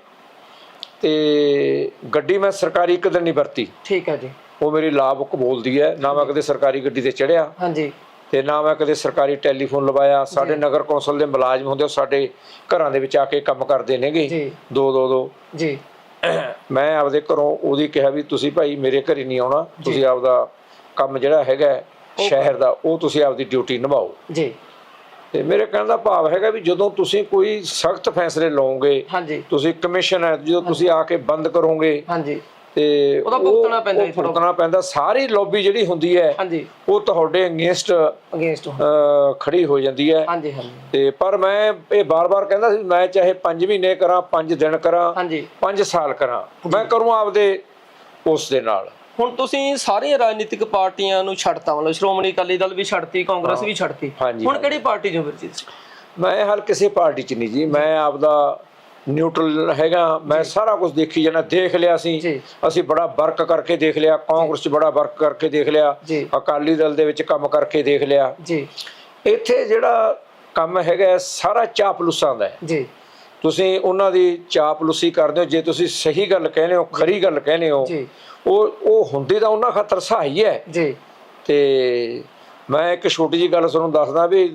ਤੇ ਗੱਡੀ ਮੈਂ ਸਰਕਾਰੀ ਇੱਕ ਦਿਨ ਨਹੀਂ ਵਰਤੀ। ਠੀਕ ਹੈ ਜੀ। ਉਹ ਮੇਰੀ ਲਾਅ ਬੁੱਕ ਬੋਲਦੀ ਹੈ। ਨਾ ਮੈਂ ਕਦੇ ਸਰਕਾਰੀ ਗੱਡੀ ਤੇ ਚੜਿਆ ਹਾਂਜੀ। ਤੇ ਨਾ ਮੈਂ ਕਦੇ ਸਰਕਾਰੀ ਟੈਲੀਫੋਨ ਲਵਾਇਆ। ਸਾਡੇ ਨਗਰ ਕੌਂਸਲ ਦੇ ਮੁਲਾਜ਼ਮ ਹੁੰਦੇ ਉਹ ਸਾਡੇ ਘਰਾਂ ਦੇ ਵਿੱਚ ਆ ਕੇ ਕੰਮ ਕਰਦੇ ਨੇਗੇ। ਦੋ ਦੋ ਦੋ। ਜੀ। ਮੈਂ ਆਪਦੇ ਘਰੋਂ ਉਹਦੀ ਕਿਹਾ ਵੀ ਤੁਸੀਂ ਭਾਈ ਮੇਰੇ ਘਰੇ ਨਹੀਂ ਆਉਣਾ। ਤੁਸੀਂ ਆਪਦਾ ਕੰਮ ਜਿਹੜਾ ਹੈਗਾ ਸ਼ਹਿਰ ਦਾ ਉਹ ਤੁਸੀਂ ਆਪਦੀ ਡਿਊਟੀ ਨਿਭਾਓ। ਜੀ। ਤੇ ਮੇਰੇ ਕਹਿਣ ਦਾ ਭਾਵ ਹੈਗਾ ਵੀ ਜਦੋਂ ਤੁਸੀਂ ਕੋਈ ਸਖਤ ਫੈਸਲੇ ਲਓਗੇ ਤੁਸੀਂ ਕਮਿਸ਼ਨ ਹੈ ਜਦੋਂ ਤੁਸੀਂ ਆ ਕੇ ਬੰਦ ਕਰੋਗੇ ਹਾਂਜੀ। ਤੇ ਉਹਦਾ ਉਹ- ਭੁਗਤਣਾ ਪੈਂਦਾ ਥੋੜ੍ਹਾ। ਭੁਗਤਣਾ ਪੈਂਦਾ। ਸਾਰੀ ਲੌਬੀ ਜਿਹੜੀ ਹੁੰਦੀ ਹੈ ਹਾਂਜੀ। ਉਹ ਤੁਹਾਡੇ ਅਗੇਂਸਟ ਅਗੇਂਸਟ ਖੜੀ ਹੋ ਜਾਂਦੀ ਹੈ। ਹਾਂਜੀ ਹਾਂਜੀ। ਤੇ ਪਰ ਮੈਂ ਇਹ ਬਾਰ-ਬਾਰ ਕਹਿੰਦਾ ਸੀ ਮੈਂ ਚਾਹੇ 5 ਮਹੀਨੇ ਕਰਾਂ 5 ਦਿਨ ਕਰਾਂ ਹਾਂਜੀ। 5 ਸਾਲ ਕਰਾਂ ਮੈਂ ਕਰੂੰ ਆਪਦੇ ਉਸ ਦੇ ਨਾਲ। ਹੁਣ ਤੁਸੀਂ ਸਾਰੀਆਂ ਰਾਜਨੀਤਿਕ ਪਾਰਟੀਆਂ ਨੂੰ ਛੱਡਤਾ ਮਤਲਬ ਸ਼੍ਰੋਮਣੀ ਅਕਾਲੀ ਦਲ ਵੀ ਛੱਡਤੀ ਕਾਂਗਰਸ ਵੀ ਛੱਡਤੀ। ਹਾਂਜੀ, ਹੁਣ। ਕਿਹੜੀ ਪਾਰਟੀ ਜੀ ਤੁਸੀਂ? ਮੈਂ ਹਰ ਕਿਸੇ ਪਾਰਟੀ 'ਚ ਨਹੀਂ ਜੀ ਮੈਂ ਆਪਦਾ ਨਿਊਟਰਲ ਹੈਗਾ ਮੈਂ ਸਾਰਾ ਕੁਝ ਦੇਖੀ ਜਾਣਾ ਦੇਖ ਲਿਆ ਸੀ। ਅਸੀਂ ਬੜਾ ਵਰਕ ਕਰਕੇ ਦੇਖ ਲਿਆ ਕਾਂਗਰਸ 'ਚ ਬੜਾ ਵਰਕ ਕਰਕੇ ਦੇਖ ਲਿਆ। ਅਕਾਲੀ ਦਲ ਦੇ ਵਿੱਚ ਕੰਮ ਕਰਕੇ ਦੇਖ ਲਿਆ। ਜੀ। ਇੱਥੇ ਜਿਹੜਾ ਕੰਮ ਹੈਗਾ ਸਾਰਾ ਚਾਪਲੂਸਾਂ ਦਾ ਹੈ। ਜੀ। ਤੁਸੀਂ ਉਹਨਾਂ ਦੀ ਚਾਪਲੂਸੀ ਕਰਦੇ ਹੋ ਜੇ ਤੁਸੀਂ ਸਹੀ ਗੱਲ ਕਹਿੰਦੇ ਹੋ ਖਰੀ ਗੱਲ ਕਹਿੰਦੇ ਹੋ ਉਹ ਉਹ ਹੁੰਦੀ ਤਾਂ ਉਹਨਾਂ ਖਾਤਰ ਸਹਾਈ ਹੈ। ਜੀ। ਤੇ ਮੈਂ ਇੱਕ ਛੋਟੀ ਜੀ ਗੱਲ ਤੁਹਾਨੂੰ ਦੱਸਦਾ ਵੀ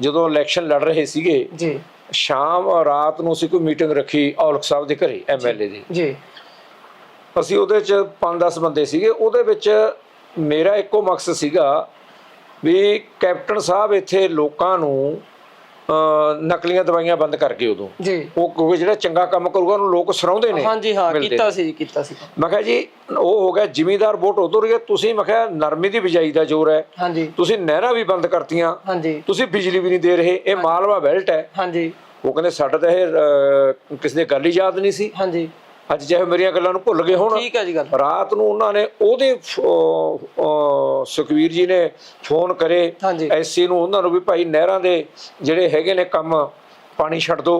ਜਦੋਂ ਇਲੈਕਸ਼ਨ ਲੜ ਰਹੇ ਸੀਗੇ ਜੀ। ਸ਼ਾਮ ਰਾਤ ਨੂੰ ਅਸੀਂ ਕੋਈ ਮੀਟਿੰਗ ਰੱਖੀ ਔਲਖ ਸਾਹਿਬ ਦੇ ਘਰੇ ਐਮਐਲਏ ਦੀ। ਜੀ। ਅਸੀਂ ਉਹਦੇ ਚ 5-10 ਬੰਦੇ ਸੀਗੇ। ਉਹਦੇ ਵਿੱਚ ਮੇਰਾ ਇੱਕੋ ਮਕਸਦ ਸੀਗਾ ਵੀ ਕੈਪਟਨ ਸਾਹਿਬ ਇੱਥੇ ਲੋਕਾਂ ਨੂੰ ਨਕਲੀਆਂ ਦਵਾਈਆਂ ਬੰਦ ਕਰਕੇ ਉਦੋਂ। ਜੀ। ਉਹ ਕਿਉਂਕਿ ਜਿਹੜਾ ਚੰਗਾ ਕੰਮ ਕਰੂਗਾ ਉਹਨੂੰ ਲੋਕ ਸਰਾਉਂਦੇ ਨੇ। ਹਾਂਜੀ ਹਾਂ ਮਿਲਦੇ ਕੀਤਾ ਨੇ। ਸੀ ਕੀਤਾ ਸੀ। ਮੈਂ ਕਿਹਾ ਜੀ ਉਹ ਹੋ ਗਿਆ ਜ਼ਿਮੀਦਾਰ ਵੋਟ ਉਧਰ ਗਿਆ। ਤੁਸੀਂ ਮੈਂ ਕਿਹਾ ਨਰਮੇ ਦੀ ਬਿਜਾਈ ਦਾ ਜ਼ੋਰ ਹੈ। ਹਾਂਜੀ। ਤੁਸੀਂ ਨਹਿਰਾਂ ਵੀ ਬੰਦ ਕਰਤੀਆਂ। ਹਾਂਜੀ। ਤੁਸੀਂ ਬਿਜਲੀ ਵੀ ਨਹੀਂ ਦੇ ਰਹੇ। ਇਹ ਮਾਲਵਾ ਬੈਲਟ ਹੈ। ਹਾਂਜੀ। ਉਹ ਕਹਿੰਦੇ ਸਾਡਾ ਤਾਂ ਇਹ ਕਿਸੇ ਦੇ ਗੱਲ ਹੀ ਯਾਦ ਨਹੀਂ ਸੀ। ਹਾਂਜੀ। ਅੱਜ ਚਾਹੇ ਮੇਰੀਆਂ ਗੱਲਾਂ ਨੂੰ ਭੁੱਲ ਗਏ ਹੁਣ। ਠੀਕ ਹੈ ਜੀ ਗੱਲ। ਰਾਤ ਨੂੰ ਉਹਨਾਂ ਨੇ ਉਹਦੇ ਸੁਖਵੀਰ ਜੀ ਨੇ ਫੋਨ ਕਰੇ। ਐਸਸੀ ਨੂੰ ਉਹਨਾਂ ਨੂੰ ਵੀ ਭਾਈ ਨਹਿਰਾਂ ਦੇ ਜਿਹੜੇ ਹੈਗੇ ਨੇ ਕੰਮ ਪਾਣੀ ਛੱਡ ਦਿਓ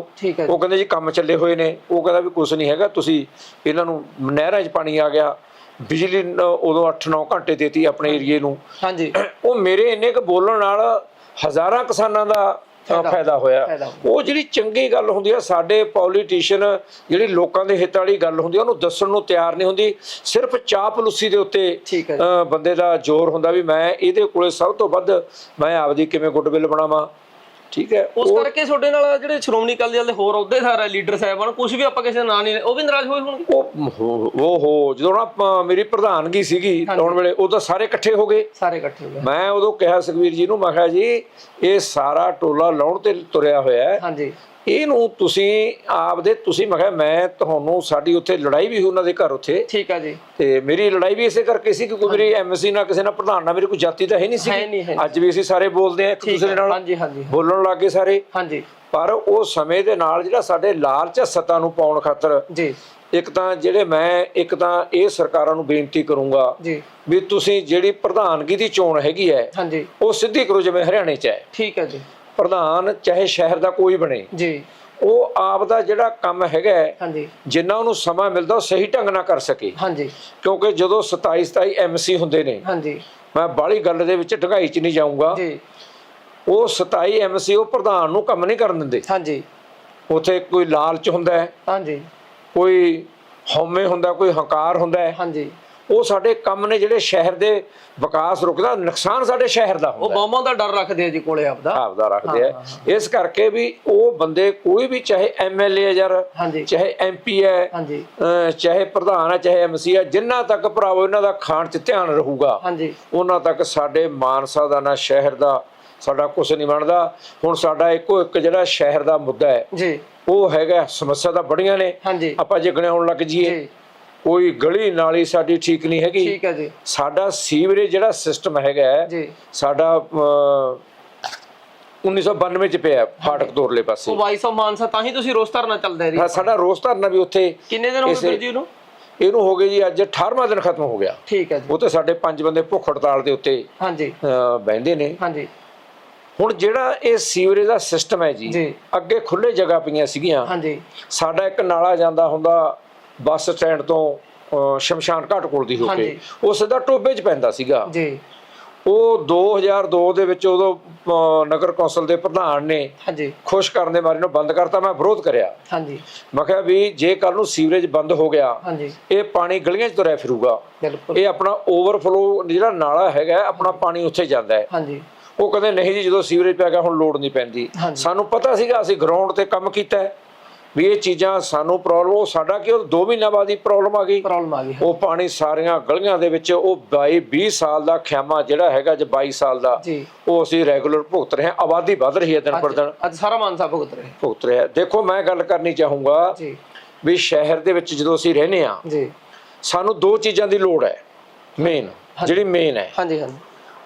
ਉਹ ਕਹਿੰਦੇ ਜੀ ਕੰਮ ਚੱਲੇ ਹੋਏ ਨੇ। ਉਹ ਕਹਿੰਦਾ ਵੀ ਕੁਝ ਨਹੀਂ ਹੈਗਾ ਤੁਸੀਂ ਇਹਨਾਂ ਨੂੰ ਨਹਿਰਾਂ 'ਚ ਪਾਣੀ ਆ ਗਿਆ। ਬਿਜਲੀ ਉਦੋਂ 8-9 ਘੰਟੇ ਦੇਤੀ ਆਪਣੇ ਏਰੀਏ ਨੂੰ। ਹਾਂਜੀ। ਉਹ ਮੇਰੇ ਇੰਨੇ ਕੁ ਬੋਲਣ ਨਾਲ ਹਜ਼ਾਰਾਂ ਕਿਸਾਨਾਂ ਦਾ ਫਾਇਦਾ- ਫਾਇਦਾ ਹੋਇਆ। ਉਹ ਜਿਹੜੀ ਚੰਗੀ ਗੱਲ ਹੁੰਦੀ ਆ ਸਾਡੇ ਪੋਲੀਟੀਸ਼ੀਅਨ ਜਿਹੜੀ ਲੋਕਾਂ ਦੇ ਹਿੱਤ ਵਾਲੀ ਗੱਲ ਹੁੰਦੀ ਆ ਉਹਨੂੰ ਦੱਸਣ ਨੂੰ ਤਿਆਰ ਨਹੀਂ ਹੁੰਦੀ। ਸਿਰਫ ਚਾਪਲੂਸੀ ਦੇ ਉੱਤੇ ਬੰਦੇ ਦਾ ਜ਼ੋਰ ਹੁੰਦਾ ਵੀ ਮੈਂ ਇਹਦੇ ਕੋਲੇ ਸਭ ਤੋਂ ਵੱਧ ਮੈਂ ਆਪਦੀ ਕਿਵੇਂ ਗੁੱਡਵਿਲ ਬਣਾਵਾਂ। ਠੀਕ ਹੈ ਉਸ ਕਰਕੇ ਤੁਹਾਡੇ ਨਾਲ ਜਿਹੜੇ ਸ਼੍ਰੋਮਣੀ ਅਕਾਲੀ ਦਲ ਦੇ ਹੋਰ ਅਹੁਦੇਦਾਰ ਹੈ ਲੀਡਰ ਸਾਹਿਬਾਨ ਕੁਝ ਵੀ ਆਪਾਂ ਕਿਸੇ ਦਾ ਨਾਂ ਨਹੀਂ ਉਹ ਵੀ ਨਾਰਾਜ਼ ਹੋਏ ਹੋਣਗੇ? ਉਹ ਹੋ- ਉਹ ਹੋ ਜਦੋਂ ਨਾ ਮੇਰੀ ਪ੍ਰਧਾਨਗੀ ਸੀਗੀ ਲਾਉਣ ਵੇਲੇ ਉਦੋਂ ਸਾਰੇ ਇਕੱਠੇ ਹੋ ਗਏ। ਸਾਰੇ ਇਕੱਠੇ ਹੋ ਗਏ। ਮੈਂ ਉਦੋਂ ਕਿਹਾ ਸੁਖਵੀਰ ਜੀ ਨੂੰ ਮੈਂ ਕਿਹਾ ਜੀ ਇਹ ਸਾਰਾ ਟੋਲਾ ਲਾਉਣ ਤੇ ਤੁਰਿਆ ਹੋਇਆ ਹੈ। ਹਾਂਜੀ। ਇਹਨੂੰ ਤੁਸੀਂ ਆਪਦੇ ਤੁਸੀਂ ਮੈਂ ਕਿਹਾ ਮੈਂ ਤੁਹਾਨੂੰ ਸਾਡੀ ਉੱਥੇ ਲੜਾਈ ਵੀ ਹੋਈ ਉਹਨਾਂ ਦੇ ਘਰ ਉੱਥੇ। ਠੀਕ ਹੈ ਜੀ। ਤੇ ਮੇਰੀ ਲੜਾਈ ਵੀ ਇਸੇ ਕਰਕੇ ਸੀ ਕਿ ਕੋਈ ਮੇਰੀ ਐਮਸੀ ਨਾਲ ਕਿਸੇ ਨਾਲ ਪ੍ਰਧਾਨ ਨਾਲ ਮੇਰੀ ਕੋਈ ਜਾਤੀ ਤਾਂ ਹੈ ਨਹੀਂ ਸੀ ਅੱਜ ਵੀ ਅਸੀਂ ਸਾਰੇ ਬੋਲਦੇ ਆ ਇੱਕ ਦੂਸਰੇ ਨਾਲ। ਹਾਂਜੀ ਹਾਂਜੀ। ਬੋਲਣ ਲੱਗੇ ਸਾਰੇ। ਹਾਂਜੀ। ਪਰ ਉਹ ਸਮੇਂ ਦੇ ਨਾਲ ਜਿਹੜਾ ਸਾਡੇ ਲਾਲਚ ਸੱਤਾ ਨੂੰ ਪਾਉਣ ਖਾਤਰ ਜੀ। ਇੱਕ ਤਾਂ ਜਿਹੜੇ ਮੈਂ ਇੱਕ ਤਾਂ ਇਹ ਸਰਕਾਰਾਂ ਨੂੰ ਬੇਨਤੀ ਕਰੂੰਗਾ ਜੀ। ਵੀ ਤੁਸੀਂ ਜਿਹੜੀ ਪ੍ਰਧਾਨਗੀ ਦੀ ਚੋਣ ਹੈਗੀ ਹੈ ਹਾਂਜੀ। ਉਹ ਸਿੱਧੀ ਕਰੋ ਜਿਵੇਂ ਹਰਿਆਣੇ 'ਚ ਹੈ। ਠੀਕ ਹੈ ਜੀ। ਪ੍ਰਧਾਨ ਚਾਹੇ ਸ਼ਹਿਰ ਦਾ ਕੋਈ ਬਣੇ ਜੀ। ਉਹ ਆਪ ਦਾ ਜਿਹੜਾ ਕੰਮ ਹੈਗਾ ਹਾਂਜੀ। ਜਿੰਨਾ ਉਹਨੂੰ ਸਮਾਂ ਮਿਲਦਾ ਉਹ ਸਹੀ ਢੰਗ ਨਾਲ ਕਰ ਸਕੇ। ਹਾਂਜੀ। ਕਿਉਂਕਿ ਜਦੋਂ 27 27 ਐਮਸੀ ਹੁੰਦੇ ਨੇ ਹਾਂਜੀ। ਮੈਂ ਬਾਹਲੀ ਗੱਲ ਦੇ ਵਿੱਚ ਢਗਾਈ 'ਚ ਨਹੀਂ ਜਾਊਂਗਾ। ਜੀ। ਉਹ 27 ਐਮਸੀ ਉਹ ਪ੍ਰਧਾਨ ਨੂੰ ਕੰਮ ਨਹੀਂ ਕਰਨ ਦਿੰਦੇ। ਹਾਂਜੀ। ਉੱਥੇ ਕੋਈ ਲਾਲਚ ਹੁੰਦਾ ਹੈ ਹਾਂਜੀ। ਕੋਈ ਹਉਮੈ ਹੁੰਦਾ ਕੋਈ ਹੰਕਾਰ ਹੁੰਦਾ ਹੈ। ਹਾਂਜੀ। ਉਹ ਸਾਡੇ ਕੰਮ ਨੇ ਜਿਹੜੇ ਸ਼ਹਿਰ ਦੇ ਵਿਕਾਸ ਰੁਕਦਾ ਨੁਕਸਾਨ ਸਾਡੇ ਸ਼ਹਿਰ ਦਾ ਉਹ ਹੁੰਦਾ ਬੌਮਾਂ ਦਾ ਡਰ ਰੱਖਦੇ ਆ ਜੀ ਕੋਲੇ ਆਪਦਾ। ਆਪਦਾ ਰੱਖਦੇ ਆ। ਇਸ ਕਰਕੇ ਵੀ ਉਹ ਬੰਦੇ ਕੋਈ ਵੀ ਚਾਹੇ ਐਮਐਲਏ ਯਾਰ ਹਾਂਜੀ। ਚਾਹੇ ਐਮਪੀ ਹੈ ਚਾਹੇ ਪ੍ਰਧਾਨ ਹੈ ਚਾਹੇ ਐਮਸੀ ਹੈ ਜਿੰਨਾ ਤੱਕ ਭਰਾਵੋ ਇਹਨਾਂ ਦਾ ਖਾਣ 'ਚ ਧਿਆਨ ਰਹੂਗਾ ਹਾਂਜੀ। ਉਹਨਾਂ ਤੱਕ ਸਾਡੇ ਮਾਨਸਾ ਦਾ ਨਾ ਸ਼ਹਿਰ ਦਾ ਸਾਡਾ ਕੁਝ ਨਹੀਂ ਬਣਦਾ। ਹੁਣ ਸਾਡਾ ਇੱਕੋ ਇੱਕ ਜਿਹੜਾ ਸ਼ਹਿਰ ਦਾ ਮੁੱਦਾ ਹੈ ਜੀ। ਉਹ ਹੈਗਾ ਸਮੱਸਿਆ ਤਾਂ ਬੜੀਆਂ ਨੇ। ਆਪਾਂ ਜੇ ਗਣਾਉਣ ਲੱਗ ਜੀਏ ਕੋਈ ਗਲੀ ਨਾਲੀ ਸਾਡੀ ਠੀਕ ਨਹੀਂ ਹੈਗੀ। ਠੀਕ ਹੈ ਜੀ। ਸਾਡਾ ਸੀਵਰੇਜ ਜਿਹੜਾ ਸਿਸਟਮ ਹੈਗਾ ਜੀ। ਸਾਡਾ ਅਹ, 1992 ਚ ਪਿਆ ਫਾਟਕ ਤੋਰਲੇ ਪਾਸੇ। ਉਹ ਵਾਈਸ ਆਫ ਮਾਨਸਾ ਤਾਂ ਹੀ ਤੁਸੀਂ ਰੋਸ ਧਰਨਾ ਚੱਲਦਾ ਹੈ ਜੀ। ਹਾਂ, ਸਾਡਾ ਰੋਸ ਧਰਨਾ ਵੀ ਉੱਥੇ ਕਿੰਨੇ ਦਿਨ ਹੋ ਗਏ ਜੀ ਨੂੰ? ਇਹਨੂੰ ਹੋ ਗਏ ਜੀ ਅੱਜ 18ਵਾਂ ਦਿਨ ਖਤਮ ਹੋ ਗਿਆ। ਠੀਕ ਹੈ ਜੀ। ਉਹ ਤੇ ਸਾਡੇ ਪੰਜ ਬੰਦੇ ਭੁੱਖ ਹੜਤਾਲ ਦੇ ਉੱਤੇ ਹਾਂਜੀ। ਬਹਿੰਦੇ ਨੇ। ਹਾਂਜੀ। ਹੁਣ ਜਿਹੜਾ ਇਹ ਸੀਵਰੇਜ ਦਾ ਸਿਸਟਮ ਹੈ ਜੀ ਜੀ। ਅੱਗੇ ਖੁੱਲੇ ਜਗ੍ਹਾ ਪਈਆਂ ਸੀਗੀਆਂ। ਹਾਂਜੀ। ਸਾਡਾ ਇੱਕ ਨਾਲਾ ਜਾਂਦਾ ਹੁੰਦਾ ਬੱਸ ਸਟੈਂਡ ਤੋਂ ਸ਼ਮਸ਼ਾਨ ਘਾਟ ਕੋਲ ਦੀ ਹੋ ਕੇ। ਉਹ ਸਿੱਧਾ ਟੋਬੇ 'ਚ ਪੈਂਦਾ ਸੀਗਾ। ਜੀ। ਉਹ 2002 ਦੇ ਵਿੱਚ ਉਦੋਂ ਨਗਰ ਕੌਂਸਲ ਦੇ ਪ੍ਰਧਾਨ ਨੇ ਹਾਂਜੀ। ਖੁਸ਼ ਕਰਨ ਦੇ ਮਾਰੇ ਨੂੰ ਬੰਦ ਕਰਤਾ ਮੈਂ ਵਿਰੋਧ ਕਰਿਆ। ਹਾਂਜੀ। ਮੈਂ ਕਿਹਾ ਵੀ ਜੇ ਕੱਲ ਨੂੰ ਸੀਵਰੇਜ ਬੰਦ ਹੋ ਗਿਆ ਹਾਂਜੀ। ਇਹ ਪਾਣੀ ਗਲੀਆਂ 'ਚ ਤੁਰਿਆ ਫਿਰੂਗਾ। ਇਹ ਆਪਣਾ ਓਵਰਫਲੋ ਜਿਹੜਾ ਨਾਲਾ ਹੈਗਾ ਆਪਣਾ ਪਾਣੀ ਉੱਥੇ ਜਾਂਦਾ ਹੈ। ਹਾਂਜੀ। ਉਹ ਕਹਿੰਦੇ ਨਹੀਂ ਜੀ ਜਦੋਂ ਸੀਵਰੇਜ ਪੈ ਗਿਆ ਹੁਣ ਲੋਡ ਨਹੀਂ ਪੈਂਦੀ। ਸਾਨੂੰ ਪਤਾ ਸੀਗਾ ਅਸੀਂ ਗਰਾਊਂਡ ਤੇ ਕੰਮ ਕੀਤਾ ਹੈ। ਵੀ ਇਹ ਚੀਜ਼ਾਂ ਸਾਨੂੰ ਪ੍ਰੋਬਲਮ ਉਹ ਸਾਡਾ ਕਿ ਉਹ 2 ਮਹੀਨਿਆਂ ਬਾਅਦ ਹੀ ਪ੍ਰੋਬਲਮ ਆ ਗਈ। ਪ੍ਰੋਬਲਮ ਆ ਗਈ ਉਹ ਪਾਣੀ ਸਾਰੀਆਂ ਗਲੀਆਂ ਦੇ ਵਿੱਚ ਉਹ 22 20 ਸਾਲ ਦਾ ਖਿਆਮਾ ਜਿਹੜਾ ਹੈਗਾ ਜੇ 22 ਸਾਲ ਦਾ ਉਹ ਅਸੀਂ ਰੈਗੂਲਰ ਭੁਗਤ ਰਹੇ ਹਾਂ। ਆਬਾਦੀ ਵੱਧ ਰਹੀ ਹੈ ਦਿਨ ਪਰ ਦਿਨ। ਅੱਜ ਸਾਰਾ ਮਾਨਸਾ ਭੁਗਤ ਰਹੇ। ਭੁਗਤ ਰਿਹਾ। ਦੇਖੋ ਮੈਂ ਗੱਲ ਕਰਨੀ ਚਾਹੂੰਗਾ ਜੀ। ਵੀ ਸ਼ਹਿਰ ਦੇ ਵਿੱਚ ਜਦੋਂ ਅਸੀਂ ਰਹਿੰਦੇ ਆ ਜੀ। ਸਾਨੂੰ ਦੋ ਚੀਜ਼ਾਂ ਦੀ ਲੋੜ ਹੈ ਮੇਨ ਜਿਹੜੀ ਮੇਨ ਹੈ। ਹਾਂਜੀ ਹਾਂਜੀ।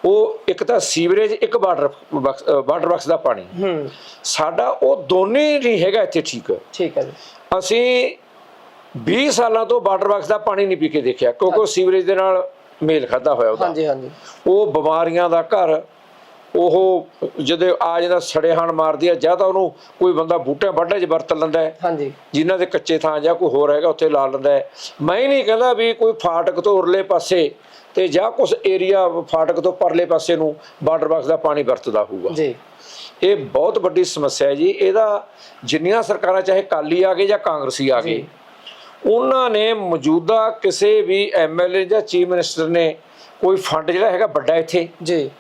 ਉਹ ਇੱਕ ਤਾਂ ਸੀਵਰੇਜ ਇੱਕ ਵਾਟਰ ਵਾਟਰ ਬਕਸ ਦਾ ਪਾਣੀ। ਹੂੰ। ਸਾਡਾ ਉਹ ਦੋਨੇ ਨਹੀਂ ਹੈਗਾ ਇੱਥੇ ਠੀਕ। ਠੀਕ ਹੈ ਜੀ। ਅਸੀਂ 20 ਸਾਲਾਂ ਤੋਂ ਵਾਟਰ ਬਕਸ ਦਾ ਪਾਣੀ ਨਹੀਂ ਪੀ ਕੇ ਦੇਖਿਆ ਕਿਉਂਕਿ ਉਹ ਸੀਵਰੇਜ ਦੇ ਨਾਲ ਮੇਲ ਖਾਦਾ ਹੋਇਆ ਉਹਦਾ। ਹਾਂਜੀ ਹਾਂਜੀ। ਉਹ ਬਿਮਾਰੀਆਂ ਦਾ ਘਰ ਉਹ ਜਦੋਂ ਆ ਜਾਂਦਾ ਸੜੇ ਹਣ ਮਾਰਦੀ ਆ ਜਾਂ ਤਾਂ ਉਹਨੂੰ ਕੋਈ ਬੰਦਾ ਬੂਟਿਆਂ ਵੱਢੇ 'ਚ ਵਰਤ ਲੈਂਦਾ ਹੈ। ਹਾਂਜੀ। ਜਿਨ੍ਹਾਂ ਦੇ ਕੱਚੇ ਥਾਂ ਜਾਂ ਕੋਈ ਹੋਰ ਹੈਗਾ ਉੱਥੇ ਲਾ ਲੈਂਦਾ ਹੈ। ਮੈਂ ਹੀ ਨਹੀਂ ਕਹਿੰਦਾ ਵੀ ਕੋਈ ਫਾਟਕ ਤੋਂ ਉਰਲੇ ਪਾਸੇ ਤੇ ਜਾਂ ਕੁਝ ਏਰੀਆ ਫਾਟਕ ਤੋਂ ਪਰਲੇ ਪਾਸੇ ਨੂੰ ਵਾਟਰ ਬਾਕਸ ਦਾ ਪਾਣੀ ਵਰਤਦਾ ਹੋਊਗਾ। ਜੀ। ਇਹ ਬਹੁਤ ਵੱਡੀ ਸਮੱਸਿਆ ਹੈ ਜੀ। ਇਹਦਾ ਜਿੰਨੀਆਂ ਸਰਕਾਰਾਂ ਚਾਹੇ ਕਾਲੀ ਆ ਗਏ ਜਾਂ ਕਾਂਗਰਸੀ ਆ ਗਏ ਉਹਨਾਂ ਨੇ ਮੌਜੂਦਾ ਕਿਸੇ ਵੀ ਐਮਐਲਏ ਜਾਂ ਚੀਫ ਮਿਨਿਸਟਰ ਨੇ ਕੋਈ ਫੰਡ ਜਿਹੜਾ ਹੈਗਾ ਵੱਡਾ ਇੱਥੇ। ਜੀ।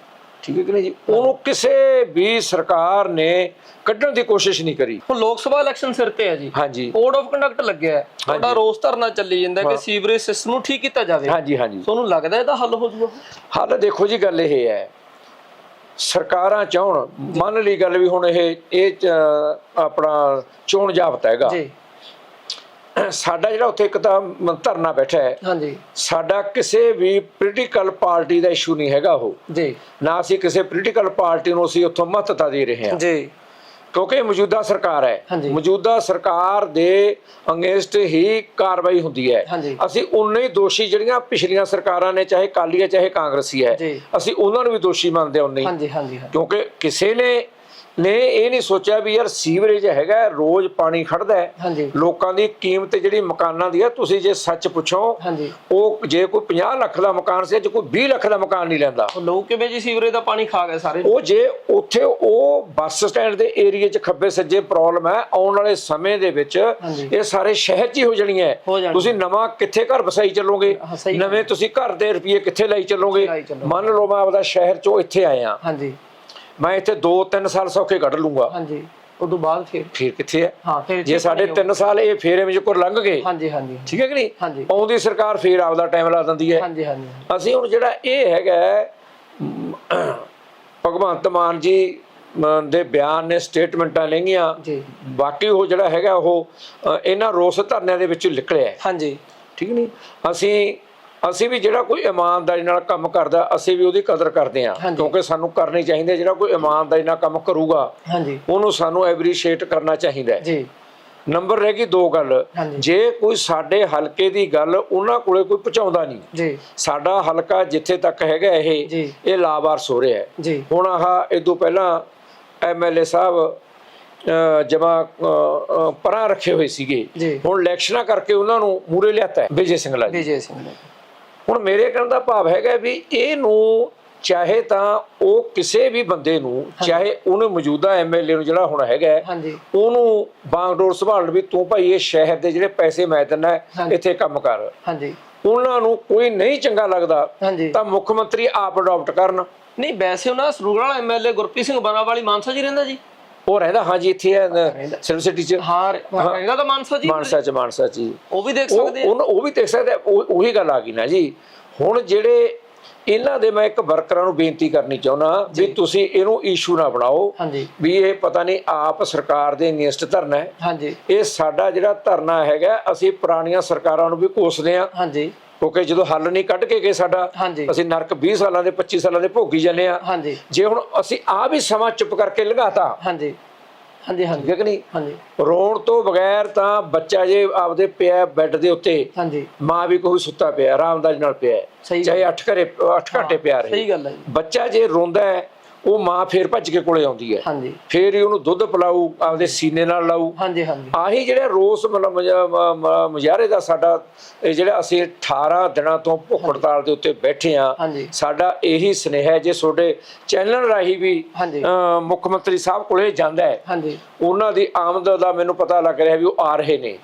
ਠੀਕ ਹੈ ਕਿ ਨਹੀਂ ਜੀ? ਉਹਨੂੰ ਕਿਸੇ ਵੀ ਸਰਕਾਰ ਨੇ ਕੱਢਣ ਦੀ ਕੋਸ਼ਿਸ਼ ਨਹੀਂ ਕਰੀ। ਹੁਣ ਲੋਕ ਸਭਾ ਇਲੈਕਸ਼ਨ ਸਿਰ ਤੇ ਹੈ ਜੀ। ਹਾਂਜੀ। ਕੋਡ ਆਫ ਕੰਡਕਟ ਲੱਗਿਆ ਹੈ। ਤੁਹਾਡਾ ਰੋਸ ਧਰਨਾ ਚੱਲੀ ਜਾਂਦਾ ਕਿ ਸੀਵਰੇਜ ਸਿਸਟਮ ਨੂੰ ਠੀਕ ਕੀਤਾ ਜਾਵੇ। ਹਾਂਜੀ ਹਾਂਜੀ। ਤੁਹਾਨੂੰ ਲੱਗਦਾ ਇਹਦਾ ਹੱਲ ਹੋ ਜਾਊਗਾ ਹਾਲ ਦੇਖੋ ਜੀ ਗੱਲ ਇਹ ਹੈ। ਸਰਕਾਰਾਂ ਚਾਹਣ। ਮੰਨ ਲਈ ਗੱਲ ਵੀ ਹੁਣ ਇਹ ਇਹ ਆਪਣਾ ਚੋਣ ਜਾਬਤਾ ਹੈਗਾ। ਜੀ। ਸਾਡਾ ਜਿਹੜਾ ਉੱਥੇ ਇੱਕ ਤਾਂ ਧਰਨਾ ਬੈਠਾ ਹੈ ਹਾਂਜੀ ਸਾਡਾ ਕਿਸੇ ਵੀ ਪੋਲੀਟੀਕਲ ਪਾਰਟੀ ਦਾ ਇਸ਼ੂ ਨਹੀਂ ਹੈਗਾ ਉਹ ਜੀ ਨਾ ਅਸੀਂ ਕਿਸੇ ਪੋਲੀਟੀਕਲ ਪਾਰਟੀ ਨੂੰ ਅਸੀਂ ਉੱਥੋਂ ਮਹੱਤਤਾ ਦੇ ਰਹੇ ਹਾਂ ਜੀ ਕਿਉਂਕਿ ਮੌਜੂਦਾ ਸਰਕਾਰ ਹੈ। ਮੌਜੂਦਾ ਸਰਕਾਰ ਦੇ ਅੰਗੇਂਸਟ ਹੀ ਕਾਰਵਾਈ ਹੁੰਦੀ ਹੈ। ਅਸੀਂ ਉਨੇ ਹੀ ਦੋਸ਼ੀ ਜਿਹੜੀਆਂ ਪਿਛਲੀਆਂ ਸਰਕਾਰਾਂ ਨੇ ਚਾਹੇ ਕਾਲੀ ਹੈ ਚਾਹੇ ਕਾਂਗਰਸੀ ਹੈ। ਅਸੀਂ ਉਹਨਾਂ ਨੂੰ ਵੀ ਦੋਸ਼ੀ ਮੰਨਦੇ ਹਾਂ ਉਨੇ। ਕਿਉਂਕਿ ਕਿਸੇ ਨੇ ਨੇ ਇਹ ਨਹੀਂ ਸੋਚਿਆ ਵੀ ਯਾਰ ਸੀਵਰੇਜ ਹੈਗਾ ਰੋਜ਼ ਪਾਣੀ ਖੜਦਾ ਹੈ। ਲੋਕਾਂ ਦੀ ਕੀਮਤ ਜਿਹੜੀ ਮਕਾਨਾਂ ਦੀ ਹੈ ਤੁਸੀਂ ਜੇ ਸੱਚ ਪੁੱਛੋ ਉਹ ਜੇ ਕੋਈ 50 ਲੱਖ ਦਾ ਮਕਾਨ ਸੀ ਅੱਜ ਕੋਈ 20 ਲੱਖ ਦਾ ਮਕਾਨ ਨਹੀਂ ਲੈਂਦਾ। ਲੋਕ ਕਿਵੇਂ ਜੀ ਸੀਵਰੇਜ ਦਾ ਪਾਣੀ ਖਾ ਗਏ ਸਾਰੇ? ਉਹ ਜੇ ਉੱਥੇ ਉਹ ਬੱਸ ਸਟੈਂਡ ਦੇ ਏਰੀਏ 'ਚ ਖੱਬੇ ਸੱਜੇ ਪ੍ਰੋਬਲਮ ਹੈ ਆਉਣ ਵਾਲੇ ਸਮੇਂ ਦੇ ਵਿੱਚ। ਇਹ ਸਾਰੇ ਸ਼ਹਿਰ 'ਚ ਹੀ ਹੋ ਜਾਣੀਆਂ ਹੈ। ਤੁਸੀਂ ਨਵਾਂ ਕਿੱਥੇ ਘਰ ਵਸਾਈ ਚੱਲੋਗੇ? ਨਵੇਂ ਤੁਸੀਂ ਘਰ ਦੇ ਰੁਪਏ ਕਿੱਥੇ ਲਈ ਚੱਲੋਗੇ? ਲਾਈ ਚੱਲੋਗੇ। ਮੰਨ ਲਓ ਮੈਂ ਆਪਦਾ ਸ਼ਹਿਰ 'ਚੋਂ ਇੱਥੇ ਆਇਆ। ਹਾਂਜੀ। ਮੈਂ ਇੱਥੇ 2-3 ਸਾਲ ਸੌਖੇ ਕੱਢ ਲੂੰਗਾ। ਹਾਂਜੀ ਤੋਂ ਬਾਅਦ ਫਿਰ। ਫਿਰ ਕਿੱਥੇ ਹੈ? ਹਾਂ ਫਿਰ ਜੇ ਸਾਡੇ 3 ਸਾਲ ਇਹ ਫੇਰੇ ਵਿੱਚ ਕੋਲ ਲੰਘ ਗਏ ਹਾਂਜੀ ਹਾਂਜੀ ਠੀਕ ਹੈ ਕਿ ਨਹੀਂ? ਹਾਂਜੀ। ਆਉਂਦੀ ਸਰਕਾਰ ਫੇਰ ਆਪਦਾ ਟਾਈਮ ਲਾ ਦਿੰਦੀ ਹੈ। ਹਾਂਜੀ ਹਾਂਜੀ ਅਸੀਂ ਹੁਣ ਜਿਹੜਾ ਇਹ ਹੈਗਾ ਭਗਵੰਤ ਮਾਨ ਜੀ ਦੇ ਬਿਆਨ ਨੇ ਸਟੇਟਮੈਂਟਾਂ ਲਈਆਂ। ਜੀ। ਬਾਕੀ ਉਹ ਜਿਹੜਾ ਹੈਗਾ ਉਹ ਇਹਨਾਂ ਰੋਸ ਧਰਨਿਆਂ ਦੇ ਵਿੱਚੋਂ ਨਿਕਲਿਆ। ਹਾਂਜੀ। ਠੀਕ ਨਹੀਂ? ਅਸੀਂ ਅਸੀਂ ਵੀ ਜਿਹੜਾ ਕੋਈ ਇਮਾਨਦਾਰੀ ਨਾਲ ਕੰਮ ਕਰਦਾ ਅਸੀਂ ਵੀ ਉਹਦੀ ਕਦਰ ਕਰਦੇ ਹਾਂਜੀ। ਕਿਉਂਕਿ ਸਾਨੂੰ ਕਰਨੀ ਚਾਹੀਦੀ ਹੈ ਜਿਹੜਾ ਕੋਈ ਇਮਾਨਦਾਰੀ ਨਾਲ ਕੰਮ ਕਰੂਗਾ ਹਾਂਜੀ। ਉਹਨੂੰ ਸਾਨੂੰ ਐਪਰੀਸ਼ੀਏਟ ਕਰਨਾ ਚਾਹੀਦਾ ਜੀ। ਨੰਬਰ ਰਹਿ ਗਈ ਦੋ ਗੱਲ। ਜੇ ਕੋਈ ਸਾਡੇ ਹਲਕੇ ਦੀ ਗੱਲ ਉਹਨਾਂ ਕੋਲੇ ਕੋਈ ਪਹੁੰਚਾਉਂਦਾ ਨਹੀਂ ਜੀ। ਸਾਡਾ ਹਲਕਾ ਜਿੱਥੇ ਤੱਕ ਹੈਗਾ ਇਹ। ਇਹ ਲਾਵਾਰਸ ਹੋ ਰਿਹਾ ਹੈ। ਜੀ। ਹੁਣ ਆਹ ਇਦੋਂ ਪਹਿਲਾਂ ਐਮਐਲਏ ਸਾਹਿਬ ਜਮਾ ਪਰਾਂ ਰੱਖੇ ਹੋਏ ਸੀਗੇ। ਹੁਣ ਇਲੈਕਸ਼ਨਾਂ ਕਰਕੇ ਉਹਨਾਂ ਨੂੰ ਮੂਰੇ ਲਿਆਤਾ ਵਿਜੇ ਸਿੰਘਲਾ ਜੀ। ਵਿਜੇ ਸਿੰਘ ਨੇ ਹੁਣ ਮੇਰੇ ਕਹਿਣ ਦਾ ਭਾਵ ਹੈਗਾ ਵੀ ਇਹਨੂੰ ਚਾਹੇ ਤਾਂ ਉਹ ਕਿਸੇ ਵੀ ਬੰਦੇ ਨੂੰ ਚਾਹੇ ਉਹਨੂੰ ਮੌਜੂਦਾ ਐਮਐਲਏ ਨੂੰ ਜਿਹੜਾ ਹੁਣ ਹੈਗਾ ਉਹਨੂੰ ਬਾਗਡੋਰ ਸੰਭਾਲਣ ਵੀ ਤੂੰ ਭਾਈ ਇਹ ਸ਼ਹਿਰ ਦੇ ਜਿਹੜੇ ਪੈਸੇ ਮੈਂ ਦਿੰਦਾ। ਇੱਥੇ ਕੰਮ ਕਰ। ਹਾਂਜੀ। ਉਹਨਾਂ ਨੂੰ ਕੋਈ ਨਹੀਂ ਚੰਗਾ ਲੱਗਦਾ ਤਾਂ ਮੁੱਖ ਮੰਤਰੀ ਆਪ ਅਡਾਪਟ ਕਰਨ। ਨਹੀਂ ਵੈਸੇ ਉਹਨਾਂ ਸਰੂਗੜ ਵਾਲਾ ਐਮਐਲਏ ਗੁਰਪ੍ਰੀਤ ਸਿੰਘ ਬਨਾਵਾਲੀ ਮਾਨਸਾ ਜੀ ਰਹਿੰਦਾ ਜੀ। ਉਹ ਰਹਿੰਦਾ ਹਾਂਜੀ ਇੱਥੇ ਹੈ ਸਿਲਵਰ ਸਿਟੀ ਚ। ਹਾਂ ਰਹਿੰਦਾ ਤਾਂ ਮਾਨਸਾ ਜੀ। ਮਾਨਸਾ ਚ ਮਾਨਸਾ ਜੀ। ਉਹ ਵੀ ਦੇਖ ਸਕਦੇ ਉਹ ਉਹ ਵੀ ਦੇਖ ਸਕਦੇ ਉਹ- ਉਹੀ ਗੱਲ ਆ ਗਈ ਨਾ ਜੀ। ਹੁਣ ਜਿਹੜੇ ਇਹਨਾਂ ਦੇ ਮੈਂ ਇੱਕ ਵਰਕਰਾਂ ਨੂੰ ਬੇਨਤੀ ਕਰਨੀ ਚਾਹੁੰਦਾ ਵੀ ਤੁਸੀਂ ਇਹਨੂੰ ਇਸ਼ੂ ਨਾ ਬਣਾਓ। ਵੀ ਇਹ ਪਤਾ ਨਹੀਂ ਆਪ ਸਰਕਾਰ ਦੇ ਨਿਸ਼ਟ ਧਰਨਾ ਹੈ। ਹਾਂਜੀ ਇਹ ਸਾਡਾ ਜਿਹੜਾ ਧਰਨਾ ਹੈਗਾ ਅਸੀਂ ਪੁਰਾਣੀਆਂ ਸਰਕਾਰਾਂ ਨੂੰ ਵੀ ਕੋਸਦੇ ਆ ਹਾਂਜੀ ਕਿਉਂਕਿ ਜਦੋਂ ਹੱਲ ਨਹੀਂ ਕੱਢ ਕੇ ਗਏ ਸਾਡਾ ਹਾਂਜੀ। ਅਸੀਂ ਨਰਕ 20 ਸਾਲਾਂ ਦੇ 25 ਸਾਲਾਂ ਦੇ ਭੋਗੀ ਜਾਂਦੇ ਆ ਹਾਂਜੀ। ਜੇ ਹੁਣ ਅਸੀਂ ਆ ਵੀ ਸਮਾਂ ਚੁੱਪ ਕਰਕੇ ਲੰਘਾਤਾ ਹਾਂਜੀ। ਹਾਂਜੀ ਹਾਂਜੀ। ਠੀਕ ਹੈ ਕਿ ਨਹੀਂ? ਹਾਂਜੀ। ਰੋਣ ਤੋਂ ਬਗੈਰ ਤਾਂ ਬੱਚਾ ਜੇ ਆਪਦੇ ਪਿਆ ਬੈੱਡ ਦੇ ਉੱਤੇ ਹਾਂਜੀ। ਮਾਂ ਵੀ ਕੋਈ ਸੁੱਤਾ ਪਿਆ ਆਰਾਮਦਾਰੀ ਨਾਲ ਪਿਆ। ਹੈ। ਸਹੀ ਚਾਹੇ 8 ਘਰੇ 8 ਘੰਟੇ ਪਿਆ ਰਹੇ। ਸਹੀ ਗੱਲ ਹੈ ਜੀ। ਬੱਚਾ ਜੇ ਰੋਂਦਾ ਹੈ ਉਹ ਮਾਂ ਫੇਰ ਭੱਜ ਕੇ ਕੋਲੇ ਆਉਂਦੀ ਹੈ। ਹਾਂਜੀ। ਫੇਰ ਹੀ ਉਹਨੂੰ ਦੁੱਧ ਪਿਲਾਊ ਆਪਦੇ ਸੀਨੇ ਨਾਲ ਲਾਊ। ਹਾਂਜੀ ਹਾਂਜੀ। ਆਹੀ ਜਿਹੜਾ ਰੋਸ ਮੁਜ਼ਾਹਰੇ ਦਾ ਸਾਡਾ ਇਹ ਜਿਹੜਾ ਅਸੀਂ 18 ਦਿਨਾਂ ਤੋਂ ਭੁੱਖ ਹੜਤਾਲ ਦੇ ਉੱਤੇ ਬੈਠੇ ਆ ਸਾਡਾ ਇਹੀ ਸੁਨੇਹਾ ਹੈ ਜੇ ਤੁਹਾਡੇ ਚੈਨਲ ਰਾਹੀਂ ਵੀ ਮੁੱਖ ਮੰਤਰੀ ਸਾਹਿਬ ਕੋਲੇ ਜਾਂਦਾ ਹੈ ਉਹਨਾਂ ਦੀ ਆਮਦ ਦਾ ਮੈਨੂੰ ਪਤਾ ਲੱਗ ਰਿਹਾ ਵੀ ਉਹ ਆ ਰਹੇ ਨੇ।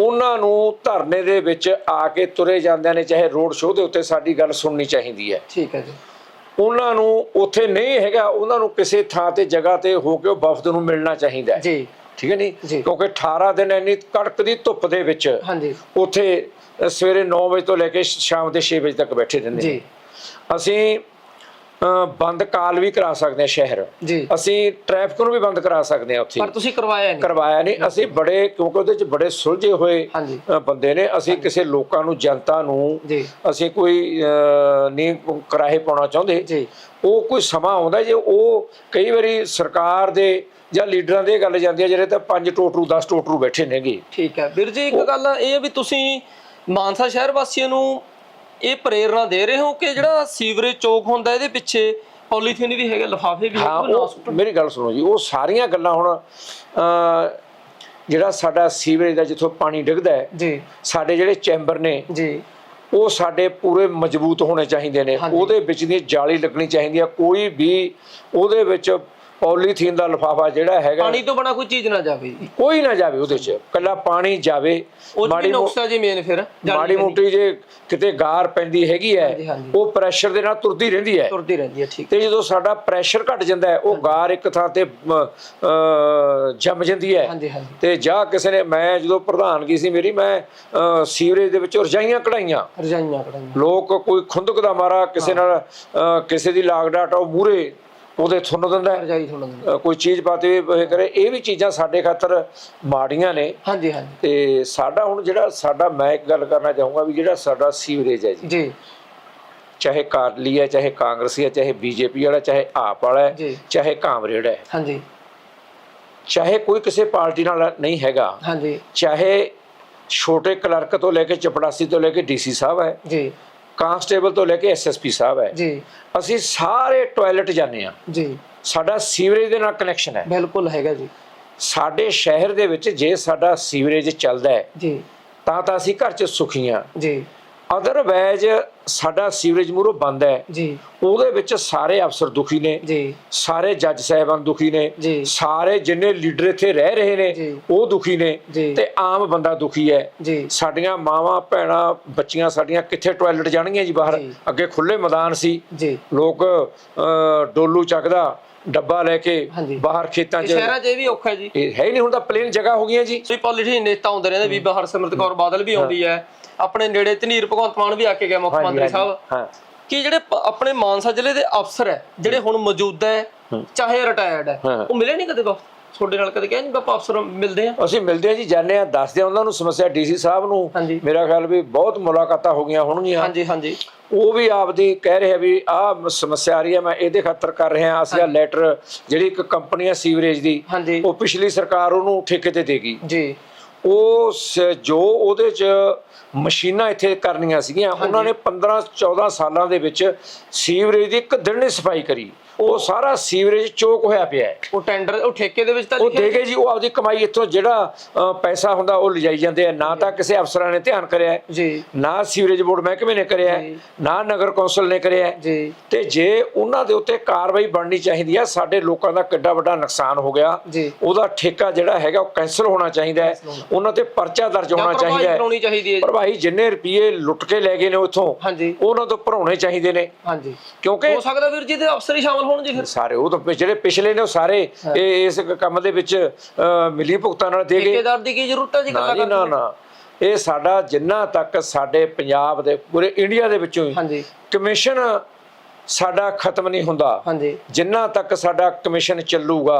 ਉਹਨਾਂ ਨੂੰ ਧਰਨੇ ਦੇ ਵਿੱਚ ਆ ਕੇ ਤੁਰੇ ਜਾਂਦਿਆਂ ਨੇ ਚਾਹੇ ਰੋਡ ਸ਼ੋਅ ਦੇ ਉੱਤੇ ਸਾਡੀ ਗੱਲ ਸੁਣਨੀ ਚਾਹੀਦੀ ਹੈ। ਠੀਕ ਹੈ ਜੀ। ਉਹਨਾਂ ਨੂੰ ਉੱਥੇ ਨਹੀਂ ਹੈਗਾ ਉਹਨਾਂ ਨੂੰ ਕਿਸੇ ਥਾਂ ਤੇ ਜਗ੍ਹਾ ਤੇ ਹੋ ਕੇ ਉਹ ਵਫਦ ਨੂੰ ਮਿਲਣਾ ਚਾਹੀਦਾ ਹੈ। ਜੀ। ਠੀਕ ਹੈ ਨਹੀਂ। ਕਿਉਂਕਿ 18 ਦਿਨ ਇੰਨੀ ਕੜਕ ਦੀ ਧੁੱਪ ਦੇ ਵਿੱਚ ਹਾਂਜੀ। ਉੱਥੇ ਸਵੇਰੇ 9 ਵਜੇ ਤੋਂ ਲੈ ਕੇ ਸ਼ਾਮ ਦੇ 6 ਵਜੇ ਤੱਕ ਬੈਠੇ ਰਹਿੰਦੇ ਜੀ। ਅਸੀਂ ਬੰਦ ਕਾਲ ਵੀ ਕਰਾ ਸਕਦੇ ਹਾਂ ਸ਼ਹਿਰ। ਅਸੀਂ ਟ੍ਰੈਫਿਕ ਨੂੰ ਵੀ ਬੰਦ ਕਰਾ ਸਕਦੇ ਹਾਂ ਉੱਥੇ। ਪਰ ਤੁਸੀਂ ਕਰਵਾਇਆ ਨਹੀਂ। ਕਰਵਾਇਆ ਨਹੀਂ। ਅਸੀਂ ਬੜੇ ਕਿਉਂਕਿ ਉਹਦੇ ਚ ਬੜੇ ਸੁਲਝੇ ਹੋਏ ਬੰਦੇ ਨੇ। ਅਸੀਂ ਕਿਸੇ ਲੋਕਾਂ ਨੂੰ ਜਨਤਾ ਨੂੰ ਅਸੀਂ ਕੋਈ ਨਹੀਂ ਕਰਾਹੇ ਪਾਉਣਾ ਚਾਹੁੰਦੇ। ਜੀ। ਉਹ ਕੋਈ ਸਮਾਂ ਆਉਂਦਾ ਜੇ ਉਹ ਕਈ ਵਾਰੀ ਸਰਕਾਰ ਦੇ ਜਾਂ ਲੀਡਰਾਂ ਦੇ ਗੱਲ ਜਾਂਦੀ ਹੈ ਜਿਹੜੇ ਤਾਂ ਪੰਜ ਟੋਟਰੂ 10 ਟੋਟਰੂ ਬੈਠੇ ਨੇਗੇ। ਠੀਕ ਹੈ। ਵੀਰ ਜੀ ਇੱਕ ਗੱਲ ਇਹ ਹੈ ਵੀ ਤੁਸੀਂ ਮਾਨਸਾ ਸ਼ਹਿਰ ਵਾਸੀਆਂ ਨੂੰ ਇਹ ਪ੍ਰੇਰਣਾ ਦੇ ਰਹੇ ਹੋ ਕਿ ਜਿਹੜਾ ਸੀਵਰੇਜ ਚੌਕ ਹੁੰਦਾ ਇਹਦੇ ਪਿੱਛੇ ਪੋਲੀਥੀਨ ਵੀ ਹੈਗਾ ਲਿਫਾਫੇ ਵੀ ਹਾਂ ਉਹ ਮੇਰੀ ਗੱਲ ਸੁਣੋ ਜੀ ਉਹ ਸਾਰੀਆਂ ਗੱਲਾਂ ਹੁਣ ਜਿਹੜਾ ਸਾਡਾ ਸੀਵਰੇਜ ਦਾ ਜਿੱਥੋਂ ਪਾਣੀ ਡਿੱਗਦਾ ਹੈ ਜੀ। ਸਾਡੇ ਜਿਹੜੇ ਚੈਂਬਰ ਨੇ ਜੀ। ਉਹ ਸਾਡੇ ਪੂਰੇ ਮਜ਼ਬੂਤ ਹੋਣੇ ਚਾਹੀਦੇ ਨੇ। ਉਹਦੇ ਵਿੱਚ ਦੀ ਜਾਲੀ ਲੱਗਣੀ ਚਾਹੀਦੀ ਆ ਕੋਈ ਵੀ ਉਹਦੇ ਵਿੱਚ ਪੋਲੀਥੀਨ ਦਾ ਲਿਫਾਫਾ ਜਿਹੜਾ ਹੈਗਾ ਪਾਣੀ ਤੋਂ ਬਣਾ ਕੋਈ ਚੀਜ਼ ਨਾ ਜਾਵੇ। ਕੋਈ ਨਾ ਜਾਵੇ ਉਹਦੇ 'ਚ ਕੱਲਾ ਪਾਣੀ ਜਾਵੇ। ਮਾੜੀ ਨੁਕਸਾ ਜੀ ਮੇਨ ਫਿਰ ਮਾੜੀ ਮੋਟੀ ਜੇ ਕਿਤੇ ਗਾਰ ਪੈਂਦੀ ਹੈਗੀ ਹੈ। ਉਹ ਪ੍ਰੈਸ਼ਰ ਦੇ ਨਾਲ ਤੁਰਦੀ ਰਹਿੰਦੀ ਹੈ। ਤੁਰਦੀ ਰਹਿੰਦੀ ਹੈ ਠੀਕ। ਤੇ ਜਦੋਂ ਸਾਡਾ ਪ੍ਰੈਸ਼ਰ ਘਟ ਜਾਂਦਾ ਹੈ ਉਹ ਗਾਰ ਇੱਕ ਥਾਂ ਤੇ ਜੰਮ ਜਾਂਦੀ ਹੈ। ਤੇ ਜਾਂ ਕਿਸੇ ਨੇ ਮੈਂ ਜਦੋਂ ਪ੍ਰਧਾਨਗੀ ਸੀ ਮੇਰੀ ਮੈਂ ਸੀਵਰੇਜ ਦੇ ਵਿੱਚ ਰਜਾਈਆਂ ਕਢਾਈਆਂ। ਰਜਾਈਆਂ ਕਢਾਈਆਂ। ਲੋਕ ਕੋਈ ਖੁੰਦਕ ਦਾ ਮਾਰਾ ਕਿਸੇ ਨਾਲ ਕਿਸੇ ਦੀ ਲਾਗ ਡਾਟ ਉਹ ਮੂਰੇ ਉਹਦੇ ਥੁੰਨ ਦਿੰਦਾ ਹੈ। ਰਜਾਈ ਥੋੜਾ ਅ, ਕੋਈ ਚੀਜ਼ ਪਾਤੇ ਇਹ ਕਰੇ ਇਹ ਵੀ ਚੀਜ਼ਾਂ ਸਾਡੇ ਖਾਤਰ ਮਾੜੀਆਂ ਨੇ। ਹਾਂਜੀ ਹਾਂਜੀ। ਤੇ ਸਾਡਾ ਹੁਣ ਜਿਹੜਾ ਸਾਡਾ ਮੈਂ ਇੱਕ ਗੱਲ ਕਰਨਾ ਚਾਹੂੰਗਾ ਵੀ ਜਿਹੜਾ ਸਾਡਾ ਸੀਵਰੇਜ ਹੈ ਜੀ। ਜੀ। ਚਾਹੇ ਕਾਰਲੀ ਹੈ ਚਾਹੇ ਕਾਂਗਰਸੀ ਹੈ ਚਾਹੇ ਬੀਜੇਪੀ ਵਾਲਾ ਚਾਹੇ ਆਪ ਵਾਲਾ ਹੈ ਜੀ। ਚਾਹੇ ਕਾਮਰੇਡ ਹੈ। ਹਾਂਜੀ। ਚਾਹੇ ਕੋਈ ਕਿਸੇ ਪਾਰਟੀ ਨਾਲ ਨਹੀਂ ਹੈਗਾ। ਹਾਂਜੀ। ਚਾਹੇ ਛੋਟੇ ਕਲਰਕ ਤੋਂ ਲੈ ਕੇ ਚਪੜਾਸੀ ਤੋਂ ਲੈ ਕੇ ਡੀਸੀ ਸਾਹਿਬ ਹੈ। ਜੀ। ਕਾਂਸਟੇਬਲ ਤੋਂ ਲੈ ਕੇ ਐਸਐਸਪੀ ਸਾਹਿਬ ਹੈ। ਜੀ। ਅਸੀਂ ਸਾਰੇ ਟਾਇਲਟ ਜਾਂਦੇ ਆ ਜੀ। ਸਾਡਾ ਸੀਵਰੇਜ ਦੇ ਨਾਲ ਕਨੈਕਸ਼ਨ ਹੈ। ਬਿਲਕੁਲ ਹੈਗਾ ਜੀ। ਸਾਡੇ ਸ਼ਹਿਰ ਦੇ ਵਿੱਚ ਜੇ ਸਾਡਾ ਸੀਵਰੇਜ ਚੱਲਦਾ ਹੈ ਜੀ। ਤਾਂ ਤਾਂ ਅਸੀਂ ਘਰ 'ਚ ਸੁਖੀ ਹਾਂ। ਜੀ। ਅਦਰਵਾਇਜ਼ ਸਾਡਾ ਸੀਵਰੇਜ ਮੂਰੋ ਬੰਦ ਹੈ। ਜੀ। ਉਹਦੇ ਵਿੱਚ ਸਾਰੇ ਅਫਸਰ ਦੁਖੀ ਨੇ। ਜੀ। ਸਾਰੇ ਜੱਜ ਸਾਹਿਬਾਨ ਦੁਖੀ ਨੇ। ਜੀ। ਸਾਰੇ ਜਿੰਨੇ ਲੀਡਰ ਇੱਥੇ ਰਹਿ ਰਹੇ ਨੇ। ਉਹ ਦੁਖੀ ਨੇ ਤੇ ਆਮ ਬੰਦਾ ਦੁਖੀ ਹੈ। ਜੀ। ਸਾਡੀਆਂ ਮਾਵਾਂ ਭੈਣਾਂ ਬੱਚੀਆਂ ਸਾਡੀਆਂ ਕਿੱਥੇ ਟਾਇਲਟ ਜਾਣਗੀਆਂ ਜੀ ਬਾਹਰ। ਅੱਗੇ ਖੁੱਲੇ ਮੈਦਾਨ ਸੀ। ਜੀ। ਲੋਕ ਡੋਲੂ ਚੱਕਦਾ ਡੱਬਾ ਲੈ ਕੇ। ਬਾਹਰ ਖੇਤਾਂ ਇਹ 'ਚ ਸ਼ਹਿਰਾਂ 'ਚ ਇਹ ਵੀ ਔਖਾ ਜੀ। ਇਹ ਹੈ ਹੀ ਨਹੀਂ ਹੁਣ ਤਾਂ ਪਲੇਨ ਜਗ੍ਹਾ ਹੋ ਗਈਆਂ ਜੀ। ਤੁਸੀਂ ਪੋਲੀਟੀਸ਼ੀਅਨ ਨੇਤਾ ਹੁੰਦੇ ਰਹਿੰਦੇ ਬੀਬਾ ਹਰਸਿਮਰਤ ਕੌਰ ਬਾਦਲ ਵੀ ਆਉਂਦੀ ਹੈ। ਆਪਣੇ ਨੇੜੇ ਧਨੀਰ ਭਗਵੰਤ ਮਾਨ ਵੀ ਆ ਕੇ ਗਿਆ ਮੁੱਖ ਮੰਤਰੀ ਸਾਹਿਬ। ਕਿ ਜਿਹੜੇ ਆਪਣੇ ਮਾਨਸਾ ਜ਼ਿਲ੍ਹੇ ਦੇ ਅਫਸਰ ਹੈ ਜਿਹੜੇ ਹੁਣ ਮੌਜੂਦਾ ਹੈ ਚਾਹੇ ਰਿਟਾਇਰਡ ਹੈ। ਉਹ ਮਿਲੇ ਨਹੀਂ ਕਦੇ ਵਕਤ ਤੁਹਾਡੇ ਨਾਲ ਕਦੇ ਕਿਹਾ ਨਹੀਂ ਬਾਪਾ ਅਫਸਰ ਮਿਲਦੇ ਆ? ਅਸੀਂ ਮਿਲਦੇ ਆ ਜੀ ਜਾਂਦੇ ਆ ਦੱਸਦੇ ਆ ਉਹਨਾਂ ਨੂੰ ਸਮੱਸਿਆ ਡੀਸੀ ਸਾਹਿਬ ਨੂੰ। ਮੇਰਾ ਖਿਆਲ ਵੀ ਬਹੁਤ ਮੁਲਾਕਾਤਾਂ ਹੋ ਗਈਆਂ ਹੋਣਗੀਆਂ। ਹਾਂਜੀ ਹਾਂਜੀ। ਉਹ ਵੀ ਆਪਦੀ ਕਹਿ ਰਿਹਾ ਵੀ ਆਹ ਸਮੱਸਿਆ ਆ ਰਹੀ ਹੈ ਮੈਂ ਇਹਦੇ ਖਾਤਰ ਕਰ ਰਿਹਾ ਅਸੀਂ ਆ ਲੈਟਰ ਜਿਹੜੀ ਇੱਕ ਕੰਪਨੀ ਹੈ ਸੀਵਰੇਜ ਦੀ ਉਹ ਪਿਛਲੀ ਸਰਕਾਰ ਉਹਨੂੰ ਠੇਕੇ ਤੇ ਦੇਗੀ ਜੀ। ਉਹ ਸ- ਜੋ ਉਹਦੇ ਚ ਮਸ਼ੀਨਾਂ ਇੱਥੇ ਕਰਨੀਆਂ ਸੀਗੀਆਂ ਉਹਨਾਂ ਨੇ 15 14 ਸਾਲਾਂ ਦੇ ਵਿੱਚ ਸੀਵਰੇਜ ਦੀ ਇੱਕ ਦਿਨ ਨਹੀਂ ਸਫ਼ਾਈ ਕਰੀ। ਉਹ ਸਾਰਾ ਸੀਵਰੇਜ ਚੋਕ ਹੋਇਆ ਪਿਆ ਹੈ। ਉਹ ਟੈਂਡਰ ਉਹ ਠੇਕੇ ਦੇ ਵਿੱਚ ਤਾਂ ਉਹ ਲਿਖਿਆ ਦੇ ਕੇ ਜੀ ਉਹ ਆਪਦੀ ਕਮਾਈ ਇੱਥੋਂ ਜਿਹੜਾ ਅ, ਪੈਸਾ ਹੁੰਦਾ ਉਹ ਲਿਜਾਈ ਜਾਂਦੇ ਆ। ਨਾ ਤਾਂ ਕਿਸੇ ਅਫਸਰਾਂ ਨੇ ਧਿਆਨ ਕਰਿਆ ਹੈ, ਜੀ। ਨਾ ਸੀਵਰੇਜ ਬੋਰਡ ਮਹਿਕਮੇ ਨੇ ਕਰਿਆ ਹੈ, ਜੀ। ਨਾ ਨਗਰ ਕੌਂਸਲ ਨੇ ਕਰਿਆ ਹੈ। ਜੀ। ਤੇ ਜੇ ਉਹਨਾਂ ਦੇ ਉੱਤੇ ਕਾਰਵਾਈ ਬਣਨੀ ਚਾਹੀਦੀ ਆ ਸਾਡੇ ਲੋਕਾਂ ਦਾ ਕਿੱਡਾ ਵੱਡਾ ਨੁਕਸਾਨ ਹੋ ਗਿਆ। ਜੀ। ਉਹਦਾ ਠੇਕਾ ਜਿਹੜਾ ਹੈਗਾ ਉਹ ਕੈਂਸਲ ਹੋਣਾ ਚਾਹੀਦਾ ਹੈ। ਉਹਨਾਂ ਤੇ ਪਰਚਾ ਦਰਜ ਹੋਣਾ ਜਾਂ ਚਾਹੀਦਾ ਹੈ। ਕਰਾਉਣੀ ਚਾਹੀਦੀ ਹੈ ਜੀ। ਭਰਵਾਈ ਜਿੰਨੇ ਰੁਪਏ ਲੁੱਟ ਕੇ ਲੈ ਗਏ ਨੇ ਉੱਥੋਂ ਹਾਂਜੀ। ਉਹਨਾਂ ਤੋਂ ਭਰਾਉਣੇ ਚਾਹੀਦੇ ਨੇ। ਹਾਂਜੀ। ਕਿਉਂਕਿ ਹੋ ਸਕਦਾ ਵੀਰ ਜੀ ਦੇ ਅਫਸਰ ਹੀ ਸ਼ਾਮਲ ਹੋਣ ਜੀ ਫਿਰ? ਸਾਰੇ ਉਹ ਤਾਂ ਜਿਹੜੇ ਪਿਛਲੇ ਨੇ ਉਹ ਸਾਰੇ ਇਹ ਇਸ ਕੰਮ ਦੇ ਵਿੱਚ ਮਿਲੀ ਭੁਗਤਾਂ ਨਾਲ ਦੇ ਗਏ। ਠੇਕੇਦਾਰ ਦੀ ਕੀ ਜ਼ਰੂਰਤ ਹੈ ਜੀ ਗੱਲਾਂ ਜੀ ਨਾ ਕਰਨ ਦੀ? ਨਾ। ਇਹ ਸਾਡਾ ਜਿੰਨਾ ਤੱਕ ਸਾਡੇ ਪੰਜਾਬ ਦੇ ਪੂਰੇ ਇੰਡੀਆ ਦੇ ਵਿੱਚੋਂ ਹੀ ਹਾਂਜੀ। ਕਮਿਸ਼ਨ ਸਾਡਾ ਖਤਮ ਨਹੀਂ ਹੁੰਦਾ। ਹਾਂਜੀ। ਜਿੰਨਾ ਤੱਕ ਸਾਡਾ ਕਮਿਸ਼ਨ ਚੱਲੂਗਾ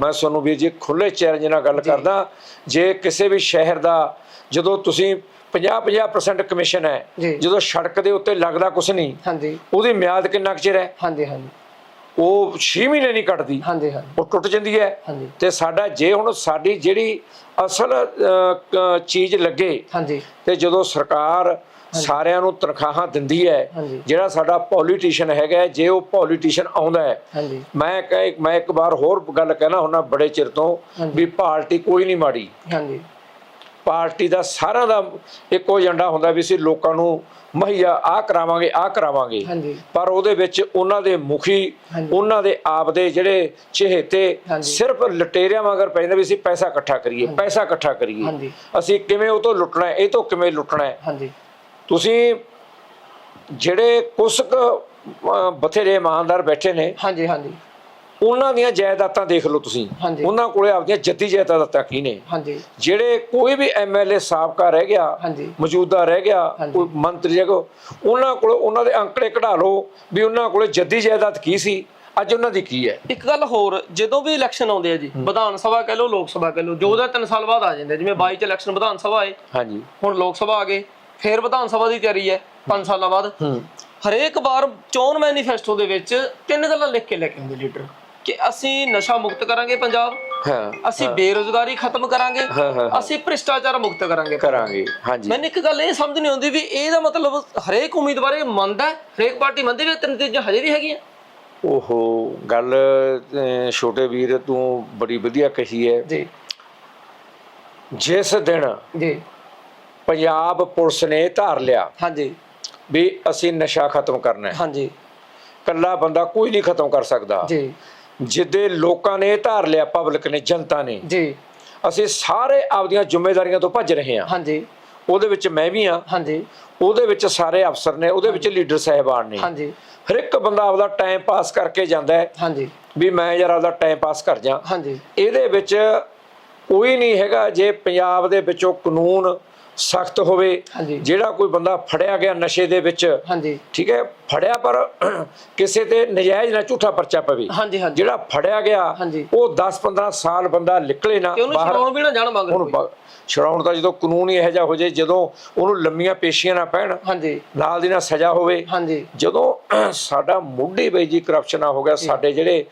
ਮੈਂ ਤੁਹਾਨੂੰ ਵੀਰ ਜੀ ਖੁੱਲੇ ਚੈਲੰਜ ਨਾਲ ਗੱਲ ਕਰਦਾ ਜੇ ਕਿਸੇ ਵੀ ਸ਼ਹਿਰ ਦਾ ਜਦੋਂ ਤੁਸੀਂ 50-50% ਕਮਿਸ਼ਨ ਹੈ। ਜਦੋਂ ਸੜਕ ਦੇ ਉੱਤੇ ਲੱਗਦਾ ਕੁਝ ਨਹੀਂ ਹਾਂਜੀ। ਉਹਦੀ ਮਿਆਦ ਕਿੰਨਾ ਕੁ ਚਿਰ ਹੈ? ਹਾਂਜੀ ਹਾਂਜੀ। ਉਹ 6 ਮਹੀਨੇ ਨਹੀਂ ਕੱਟਦੀ। ਹਾਂਜੀ ਹਾਂਜੀ। ਉਹ ਟੁੱਟ ਜਾਂਦੀ ਹੈ। ਤੇ ਸਾਡਾ ਜੇ ਹੁਣ ਸਾਡੀ ਜਿਹੜੀ ਅਸਲ ਚੀਜ਼ ਲੱਗੇ ਹਾਂਜੀ। ਤੇ ਜਦੋਂ ਸਰਕਾਰ ਸਾਰਿਆਂ ਨੂੰ ਤਨਖਾਹਾਂ ਦਿੰਦੀ ਹੈ। ਜਿਹੜਾ ਸਾਡਾ ਪੋਲੀਟੀਸ਼ੀਅਨ ਹੈਗਾ ਹੈ, ਜੇ ਉਹ ਪੋਲੀਟੀਸ਼ੀਅਨ ਆਉਂਦਾ ਹੈ ਮੈਂ ਕਹੇ ਮੈਂ ਇੱਕ ਵਾਰ ਹੋਰ ਗੱਲ ਕਹਿਣਾ ਹੁੰਨਾ ਬੜੇ ਚਿਰ ਤੋਂ। ਵੀ ਪਾਰਟੀ ਕੋਈ ਨਹੀਂ ਮਾੜੀ। ਹਾਂਜੀ। ਪਾਰਟੀ ਦਾ ਸਾਰਿਆਂ ਦਾ ਇੱਕੋ ਏਜੰਡਾ ਹੁੰਦਾ ਵੀ ਅਸੀਂ ਲੋਕਾਂ ਨੂੰ ਮੁਹੱਈਆ ਆ ਕਰਾਵਾਂਗੇ ਆ ਕਰਾਵਾਂਗੇ। ਪਰ ਉਹਦੇ ਵਿੱਚ ਉਹਨਾਂ ਦੇ ਮੁਖੀ। ਉਹਨਾਂ ਦੇ ਆਪ ਦੇ ਜਿਹੜੇ ਚਹੇਤੇ। ਸਿਰਫ ਲਟੇਰਿਆਂ ਵਾਂਗਰ ਪੈਂਦੇ ਵੀ ਅਸੀਂ ਪੈਸਾ ਇਕੱਠਾ ਕਰੀਏ ਪੈਸਾ ਇਕੱਠਾ ਕਰੀਏ। ਅਸੀਂ ਕਿਵੇਂ ਉਹ ਤੋਂ ਲੁੱਟਣਾ ਹੈ ਇਹ ਤੋਂ ਕਿਵੇਂ ਲੁੱਟਣਾ ਹੈ। ਤੁਸੀਂ ਜਿਹੜੇ ਕੁਛ ਕੁ, ਅਹ, ਬਥੇਰੇ ਇਮਾਨਦਾਰ ਬੈਠੇ ਨੇ ਹਾਂਜੀ ਹਾਂਜੀ। ਉਹਨਾਂ ਦੀਆਂ ਜਾਇਦਾਦਾਂ ਦੇਖ ਲਓ ਤੁਸੀਂ। ਹਾਂਜੀ। ਉਹਨਾਂ ਕੋਲੇ ਆਪਦੀਆਂ ਜੱਦੀ ਜਾਇਦਾਦਾਂ ਕੀ ਨੇ। ਹਾਂਜੀ। ਜਿਹੜੇ ਕੋਈ ਵੀ ਐਮਐਲਏ ਸਾਬਕਾ ਰਹਿ ਗਿਆ ਹਾਂਜੀ। ਮੌਜੂਦਾ ਰਹਿ ਗਿਆ ਹਾਂਜੀ। ਕੋਈ ਮੰਤਰੀ ਜਗੋ ਉਹਨਾਂ ਕੋਲ ਉਹਨਾਂ ਦੇ ਅੰਕੜੇ ਕਢਾ ਲਓ ਵੀ ਉਹਨਾਂ ਕੋਲੇ ਜੱਦੀ ਜਾਇਦਾਦ ਕੀ ਸੀ ਅੱਜ ਉਹਨਾਂ ਦੀ ਕੀ ਹੈ? ਇੱਕ ਗੱਲ ਹੋਰ ਜਦੋਂ ਵੀ ਇਲੈਕਸ਼ਨ ਆਉਂਦੇ ਆ ਜੀ ਵਿਧਾਨ ਸਭਾ ਕਹਿ ਲਓ ਲੋਕ ਸਭਾ ਕਹਿ ਲਓ ਜੋ ਉਹਦਾ 3 ਸਾਲ ਬਾਅਦ ਆ ਜਾਂਦੇ ਆ। ਜਿਵੇਂ 22 ਚ ਇਲੈਕਸ਼ਨ ਵਿਧਾਨ ਸਭਾ ਆਏ ਹਾਂਜੀ। ਹੁਣ ਲੋਕ ਸਭਾ ਆ ਗਏ ਫਿਰ ਵਿਧਾਨ ਸਭਾ ਦੀ ਤਿਆਰੀ ਹੈ 5 ਸਾਲਾਂ ਬਾਅਦ। ਹਰੇਕ ਵਾਰ ਚੋਣ ਮੈਨੀਫੈਸਟੋ ਦੇ ਵਿੱਚ ਤਿੰਨ ਗੱਲਾਂ ਲਿਖ ਕੇ ਲੈ ਕੇ ਆਉਂਦੇ ਲੀਡਰ ਕਿ ਅਸੀਂ ਨਸ਼ਾ ਮੁਕਤ ਕਰਾਂਗੇ ਪੰਜਾਬ ਹਾਂ ਅਸੀਂ ਬੇਰੋਜ਼ਗਾਰੀ ਖਤਮ ਕਰਾਂਗੇ ਅਸੀਂ ਭ੍ਰਿਸ਼ਟਾਚਾਰ ਮੁਕਤ ਕਰਾਂਗੇ। ਕਰਾਂਗੇ ਹਾਂਜੀ। ਮੈਨੂੰ ਇੱਕ ਗੱਲ ਇਹ ਸਮਝ ਨਹੀਂ ਆਉਂਦੀ ਵੀ ਇਹਦਾ ਮਤਲਬ ਹਰੇਕ ਉਮੀਦਵਾਰ ਇਹ ਮੰਨਦਾ ਹਰੇਕ ਪਾਰਟੀ ਮੰਨਦੀ ਵੀ ਤਿੰਨ ਚੀਜ਼ਾਂ ਹਜੇ ਵੀ ਹੈਗੀਆਂ ਓਹੋ ਗੱਲ ਛੋਟੇ ਵੀਰ ਤੂੰ ਬੜੀ ਵਧੀਆ ਕਹੀ ਹੈ। ਜੀ। ਜਿਸ ਦਿਨ ਜੀ। ਪੰਜਾਬ ਪੁਲਿਸ ਨੇ ਧਾਰ ਲਿਆ ਹਾਂਜੀ। ਵੀ ਅਸੀਂ ਨਸ਼ਾ ਖਤਮ ਕਰਨਾ ਹੈ। ਹਾਂਜੀ। ਕੱਲਾ ਬੰਦਾ ਕੋਈ ਨਹੀਂ ਖਤਮ ਕਰ ਸਕਦਾ। ਜੀ। ਜਿੱਦੇ ਲੋਕਾਂ ਨੇ ਧਾਰ ਲਿਆ ਪਬਲਿਕ ਨੇ ਜਨਤਾ ਨੇ। ਜੀ। ਅਸੀਂ ਸਾਰੇ ਆਪਦੀਆਂ ਜ਼ਿੰਮੇਵਾਰੀਆਂ ਤੋਂ ਭੱਜ ਰਹੇ ਹਾਂ। ਹਾਂਜੀ। ਉਹਦੇ ਵਿੱਚ ਮੈਂ ਵੀ ਹਾਂ। ਹਾਂਜੀ। ਉਹਦੇ ਵਿੱਚ ਸਾਰੇ ਅਫਸਰ ਨੇ ਉਹਦੇ ਵਿੱਚ ਲੀਡਰ ਸਾਹਿਬਾਨ ਨੇ। ਹਾਂਜੀ। ਹਰ ਇੱਕ ਬੰਦਾ ਆਪਦਾ ਟਾਈਮ ਪਾਸ ਕਰਕੇ ਜਾਂਦਾ ਹੈ। ਹਾਂਜੀ। ਵੀ ਮੈਂ ਯਾਰ ਆਪਦਾ ਟਾਈਮ ਪਾਸ ਕਰ ਜਾ। ਹਾਂਜੀ। ਇਹਦੇ ਵਿੱਚ ਕੋਈ ਨਹੀਂ ਹੈਗਾ ਜੇ ਪੰਜਾਬ ਦੇ ਵਿੱਚੋਂ ਕਾਨੂੰਨ ਸਖਤ ਹੋਵੇ ਜਿਹੜਾ ਕੋਈ ਬੰਦਾ ਫੜਿਆ ਗਿਆ ਨਸ਼ੇ ਦੇ ਵਿੱਚ ਹਾਂਜੀ। ਠੀਕ ਹੈ ਫੜਿਆ ਪਰ ਕਿਸੇ ਤੇ ਨਜਾਇਜ਼ ਨਾ ਝੂਠਾ ਪਰਚਾ ਪਵੇ। ਜਿਹੜਾ ਫੜਿਆ ਗਿਆ। ਉਹ 10-15 ਸਾਲ ਬੰਦਾ ਨਿਕਲੇ ਨਾ ਉਹਨੂੰ ਛਡਾਉਣ ਵੀ ਨਾ ਜਾਣ ਕੋਈ। ਛਡਾਉਣ ਦਾ ਜਦੋਂ ਕਾਨੂੰਨ ਹੀ ਇਹੋ ਜਿਹਾ ਹੋ ਜੇ ਜਦੋਂ ਉਹਨੂੰ ਲੰਮੀਆਂ ਪੇਸ਼ੀਆਂ ਨਾ ਪੈਣ ਹਾਂਜੀ। ਨਾਲ ਦੀ ਨਾਲ ਸਜ਼ਾ ਹੋਵੇ। ਹਾਂਜੀ। ਜਦੋਂ ਸਾਡਾ ਮੁੱਢੀ ਬਈ ਜੀ ਕਰਪਸ਼ਨ ਹੋ ਗਿਆ ਸਾਡੇ ਜਿਹੜੇ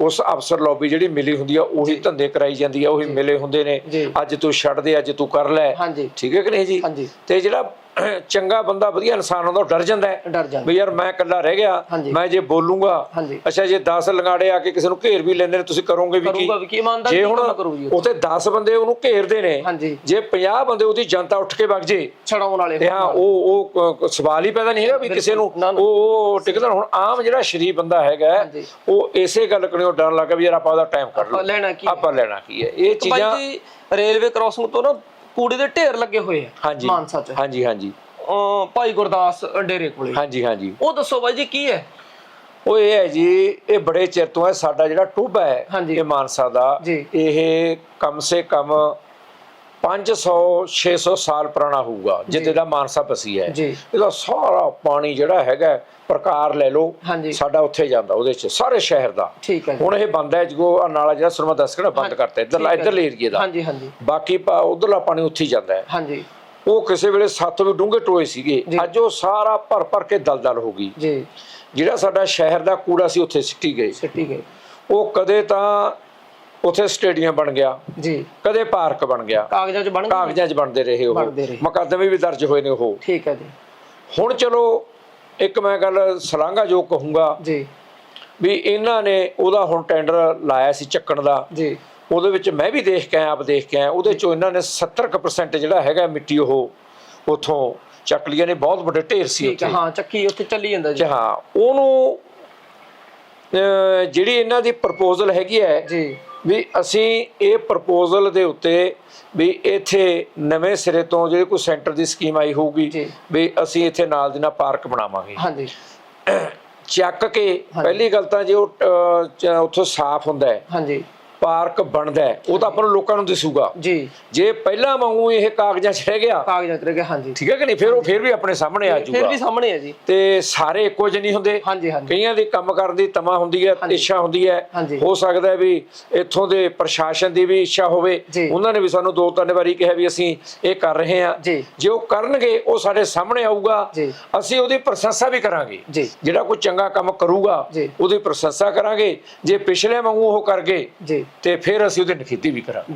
ਉਸ ਅਫਸਰ ਲੌਬੀ ਜਿਹੜੀ ਮਿਲੀ ਹੁੰਦੀ ਆ ਉਹੀ ਧੰਦੇ ਕਰਾਈ ਜਾਂਦੀ ਆ ਉਹੀ ਮਿਲੇ ਹੁੰਦੇ ਨੇ। ਅੱਜ ਤੂੰ ਛੱਡ ਦੇ ਅੱਜ ਤੂੰ ਕਰ ਲੈ। ਹਾਂਜੀ। ਠੀਕ ਹੈ ਕਿ ਨਹੀਂ ਜੀ? ਹਾਂਜੀ। ਤੇ ਜਿਹੜਾ ਚੰਗਾ ਬੰਦਾ ਵਧੀਆ ਇਨਸਾਨ ਹੁੰਦਾ ਡਰ ਜਾਂਦਾ ਡਰ ਜਾਂਦਾ। ਵੀ ਯਾਰ ਮੈਂ ਇਕੱਲਾ ਰਹਿ ਗਿਆ। ਮੈਂ ਜੇ ਬੋਲੂੰਗਾ ਅੱਛਾ ਜੇ 10 ਲੰਗਾੜੇ ਆ ਕੇ ਕਿਸੇ ਨੂੰ ਘੇਰ ਵੀ ਲੈਂਦੇ ਨੇ ਤੁਸੀਂ ਕਰੋਗੇ ਵੀ ਕੀ? ਜੇ ਹੁਣ? ਉਥੇ 10 ਬੰਦੇ ਉਹਨੂੰ ਘੇਰਦੇ ਨੇ ਜੇ 50 ਬੰਦੇ ਉਹਦੀ ਜਨਤਾ ਉੱਠ ਕੇ ਵਗ ਜੇ ਛਡਾਉਣ ਵਾਲੇ ਹਾਂ ਉਹ ਉਹ ਸਵਾਲ ਹੀ ਪੈਦਾ ਨਹੀਂ ਹੈਗਾ ਵੀ ਕਿਸੇ ਨੂੰ। ਉਹ ਟਿਕਦਾ ਹੁਣ ਆਮ ਜਿਹੜਾ ਸ਼ਰੀਫ ਬੰਦਾ ਹੈਗਾ। ਉਹ ਇਸੇ ਗੱਲ ਕਣੀਓ ਡਰਨ ਲੱਗਾ ਵੀ ਯਾਰ ਆਪਾਂ ਉਹਦਾ ਟਾਈਮ ਕੱਢ ਲਓ। ਲੈਣਾ ਕੀ ਆਪਾਂ ਲੈਣਾ ਕੀ ਹੈ? ਇਹ ਚੀਜ਼ਾਂ ਰੇਲਵੇ ਕ੍ਰਾਸਿੰਗ ਤੋਂ ਨਾ ਕੂੜੇ ਦੇ ਢੇਰ ਲੱਗੇ ਹੋਏ ਆ ਹਾਂਜੀ। ਮਾਨਸਾ ਚ। ਹਾਂਜੀ ਹਾਂਜੀ। ਭਾਈ ਗੁਰਦਾਸ ਡੇਰੇ ਕੋਲੇ। ਹਾਂਜੀ ਹਾਂਜੀ। ਉਹ ਦੱਸੋ ਬਾਈ ਜੀ ਕੀ ਹੈ? ਉਹ ਇਹ ਹੈ ਜੀ ਇਹ ਬੜੇ ਚਿਰ ਤੋਂ ਹੈ ਸਾਡਾ ਜਿਹੜਾ ਟੁੱਬਾ ਹੈ। ਇਹ ਮਾਨਸਾ ਦਾ। ਇਹ ਕਮ ਸੇ ਕਮ 500 600 ਸਾਲ ਪੁਰਾਣਾ ਹੋਊਗਾ ਜਿੱਤੇ ਦਾ ਮਾਨਸਾ ਪਸੀ ਹੈ। ਇਹਦਾ ਸਾਰਾ ਪਾਣੀ ਜਿਹੜਾ ਹੈਗਾ ਪ੍ਰਕਾਰ ਲੈ ਲਓ ਸਾਡਾ ਉੱਥੇ ਜਾਂਦਾ ਉਹਦੇ ਚ ਸਾਰੇ ਸ਼ਹਿਰ ਦਾ। ਹੁਣ ਇਹ ਬੰਦ ਹੈ ਜੋ ਨਾਲਾ ਜਿਹੜਾ ਸੁਰਮਾ ਦੱਸ ਕਿਹੜਾ ਬੰਦ ਕਰਤਾ ਇੱਧਰ। ਇੱਧਰਲੇ ਏਰੀਏ ਦਾ। ਹਾਂਜੀ ਹਾਂਜੀ। ਬਾਕੀ ਪਾ- ਉਧਰਲਾ ਪਾਣੀ ਉੱਥੇ ਹੀ ਜਾਂਦਾ ਹੈ। ਹਾਂਜੀ। ਉਹ ਕਿਸੇ ਵੇਲੇ ਸੱਤ ਵੀ ਡੂੰਘੇ ਟੋਏ ਸੀਗੇ। ਅੱਜ ਉਹ ਸਾਰਾ ਭਰ ਭਰ ਕੇ ਦਲਦਲ ਹੋ ਗਈ। ਜੀ। ਜਿਹੜਾ ਸਾਡਾ ਸ਼ਹਿਰ ਦਾ ਕੂੜਾ ਸੀ ਉੱਥੇ ਸਿੱਟੀ ਗਏ। ਸਿੱਟੀ ਗਏ। ਉਹ ਕਦੇ ਤਾਂ ਉੱਥੇ ਸਟੇਡੀਅਮ ਬਣ ਗਿਆ। ਜੀ। ਕਦੇ ਪਾਰਕ ਬਣ ਗਿਆ। ਕਾਗਜ਼ਾਂ ਚ ਬਣ ਗਏ ਕਾਗਜ਼ਾਂ 'ਚ ਬਣਦੇ ਰਹੇ ਉਹ। ਬਣਦੇ ਰਹੇ। ਮੁਕੱਦਮੇ ਵੀ ਦਰਜ ਹੋਏ ਨੇ ਉਹ। ਠੀਕ ਹੈ ਜੀ। ਹੁਣ ਚਲੋ ਇੱਕ ਮੈਂ ਗੱਲ ਸਲਾਘਾ ਜੋ ਕਹੂੰਗਾ ਜੀ। ਵੀ ਇਹਨਾਂ ਨੇ ਉਹਦਾ ਹੁਣ ਟੈਂਡਰ ਲਾਇਆ ਸੀ ਚੱਕਣ ਦਾ। ਜੀ। ਉਹਦੇ ਵਿੱਚ ਮੈਂ ਵੀ ਦੇਖ ਕੇ ਆਇਆ ਆਪ ਦੇਖ ਕੇ ਆਇਆ। ਉਹਦੇ ਚੋਂ ਇਹਨਾਂ ਨੇ 70% ਜਿਹੜਾ ਹੈਗਾ ਮਿੱਟੀ ਉਹ ਉਥੋਂ ਚੱਕ ਲਿਆ ਨੇ। ਬਹੁਤ ਵੱਡੇ ਢੇਰ ਸੀ ਠੀਕ ਹੈ ਉੱਥੇ। ਹਾਂ ਚੱਕੀ ਉੱਥੇ ਚੱਲੀ ਜਾਂਦਾ ਜੀ। ਹਾਂ ਉਹਨੂੰ ਅਹ, ਜਿਹੜੀ ਇਹਨਾਂ ਦੀ ਪ੍ਰਪੋਜ਼ਲ ਹੈਗੀ ਹੈ ਜੀ। ਵੀ ਅਸੀਂ ਇਹ ਪ੍ਰਪੋਜ਼ਲ ਦੇ ਉੱਤੇ ਵੀ ਇੱਥੇ ਨਵੇਂ ਸਿਰੇ ਤੋਂ ਜਿਹੜੀ ਕੋਈ ਸੈਂਟਰ ਦੀ ਸਕੀਮ ਆਈ ਹੋਊਗੀ। ਵੀ ਅਸੀਂ ਇੱਥੇ ਨਾਲ ਦੀ ਨਾਲ ਪਾਰਕ ਬਣਾਵਾਂਗੇ। ਹਾਂਜੀ। ਚੱਕ ਕੇ ਪਹਿਲੀ ਗੱਲ ਤਾਂ ਜੇ ਉਹ ਉੱਥੋਂ ਸਾਫ਼ ਹੁੰਦਾ ਹੈ ਹਾਂਜੀ। ਪਾਰਕ ਬਣਦਾ ਹੈ ਉਹ ਤਾਂ ਆਪਾਂ ਨੂੰ ਲੋਕਾਂ ਨੂੰ ਦਿਸੂਗਾ। ਜੀ। ਜੇ ਪਹਿਲਾਂ ਵਾਂਗੂ ਇਹ ਕਾਗਜ਼ਾਂ 'ਚ ਰਹਿ ਗਿਆ ਕਾਗਜ਼ਾਤ ਰਹਿ ਗਏ ਹਾਂਜੀ। ਠੀਕ ਹੈ ਕਿ ਨਹੀਂ? ਫਿਰ ਉਹ ਫਿਰ ਵੀ ਆਪਣੇ ਸਾਹਮਣੇ ਆ ਫਿਰ ਜਾਊਗਾ। ਵੀ ਸਾਹਮਣੇ ਹੈ ਜੀ। ਤੇ ਸਾਰੇ ਇੱਕੋ ਜਿਹੇ ਨਹੀਂ ਹੁੰਦੇ। ਹਾਂਜੀ ਹਾਂਜੀ। ਕਈਆਂ ਦੀ ਕੰਮ ਕਰਨ ਦੀ ਤਮਾ ਹੁੰਦੀ ਹੈ ਇੱਛਾ ਹੁੰਦੀ ਹੈ। ਹੋ ਸਕਦਾ ਵੀ ਇੱਥੋਂ ਦੇ ਪ੍ਰਸ਼ਾਸਨ ਦੀ ਵੀ ਇੱਛਾ ਹੋਵੇ। ਉਹਨਾਂ ਨੇ ਵੀ ਸਾਨੂੰ ਦੋ ਤਿੰਨ ਵਾਰੀ ਕਿਹਾ ਵੀ ਅਸੀਂ ਇਹ ਕਰ ਰਹੇ ਹਾਂ। ਜੀ। ਉਹ ਕਰਨਗੇ ਉਹ ਸਾਡੇ ਸਾਹਮਣੇ ਆਊਗਾ। ਅਸੀਂ ਉਹਦੀ ਪ੍ਰਸ਼ੰਸਾ ਵੀ ਕਰਾਂਗੇ। ਜਿਹੜਾ ਕੋਈ ਚੰਗਾ ਕੰਮ ਕਰੂਗਾ। ਉਹਦੀ ਪ੍ਰਸ਼ੰਸਾ ਕਰਾਂਗੇ। ਜੇ ਪਿਛਲੇ ਵਾਂਗੂ ਉਹ ਕਰ ਗਏ ਜੀ। ਤੇ ਫਿਰ ਅਸੀਂ ਉਹਦੀ ਨਖੇਤੀ ਵੀ ਕਰਾਂਗੇ।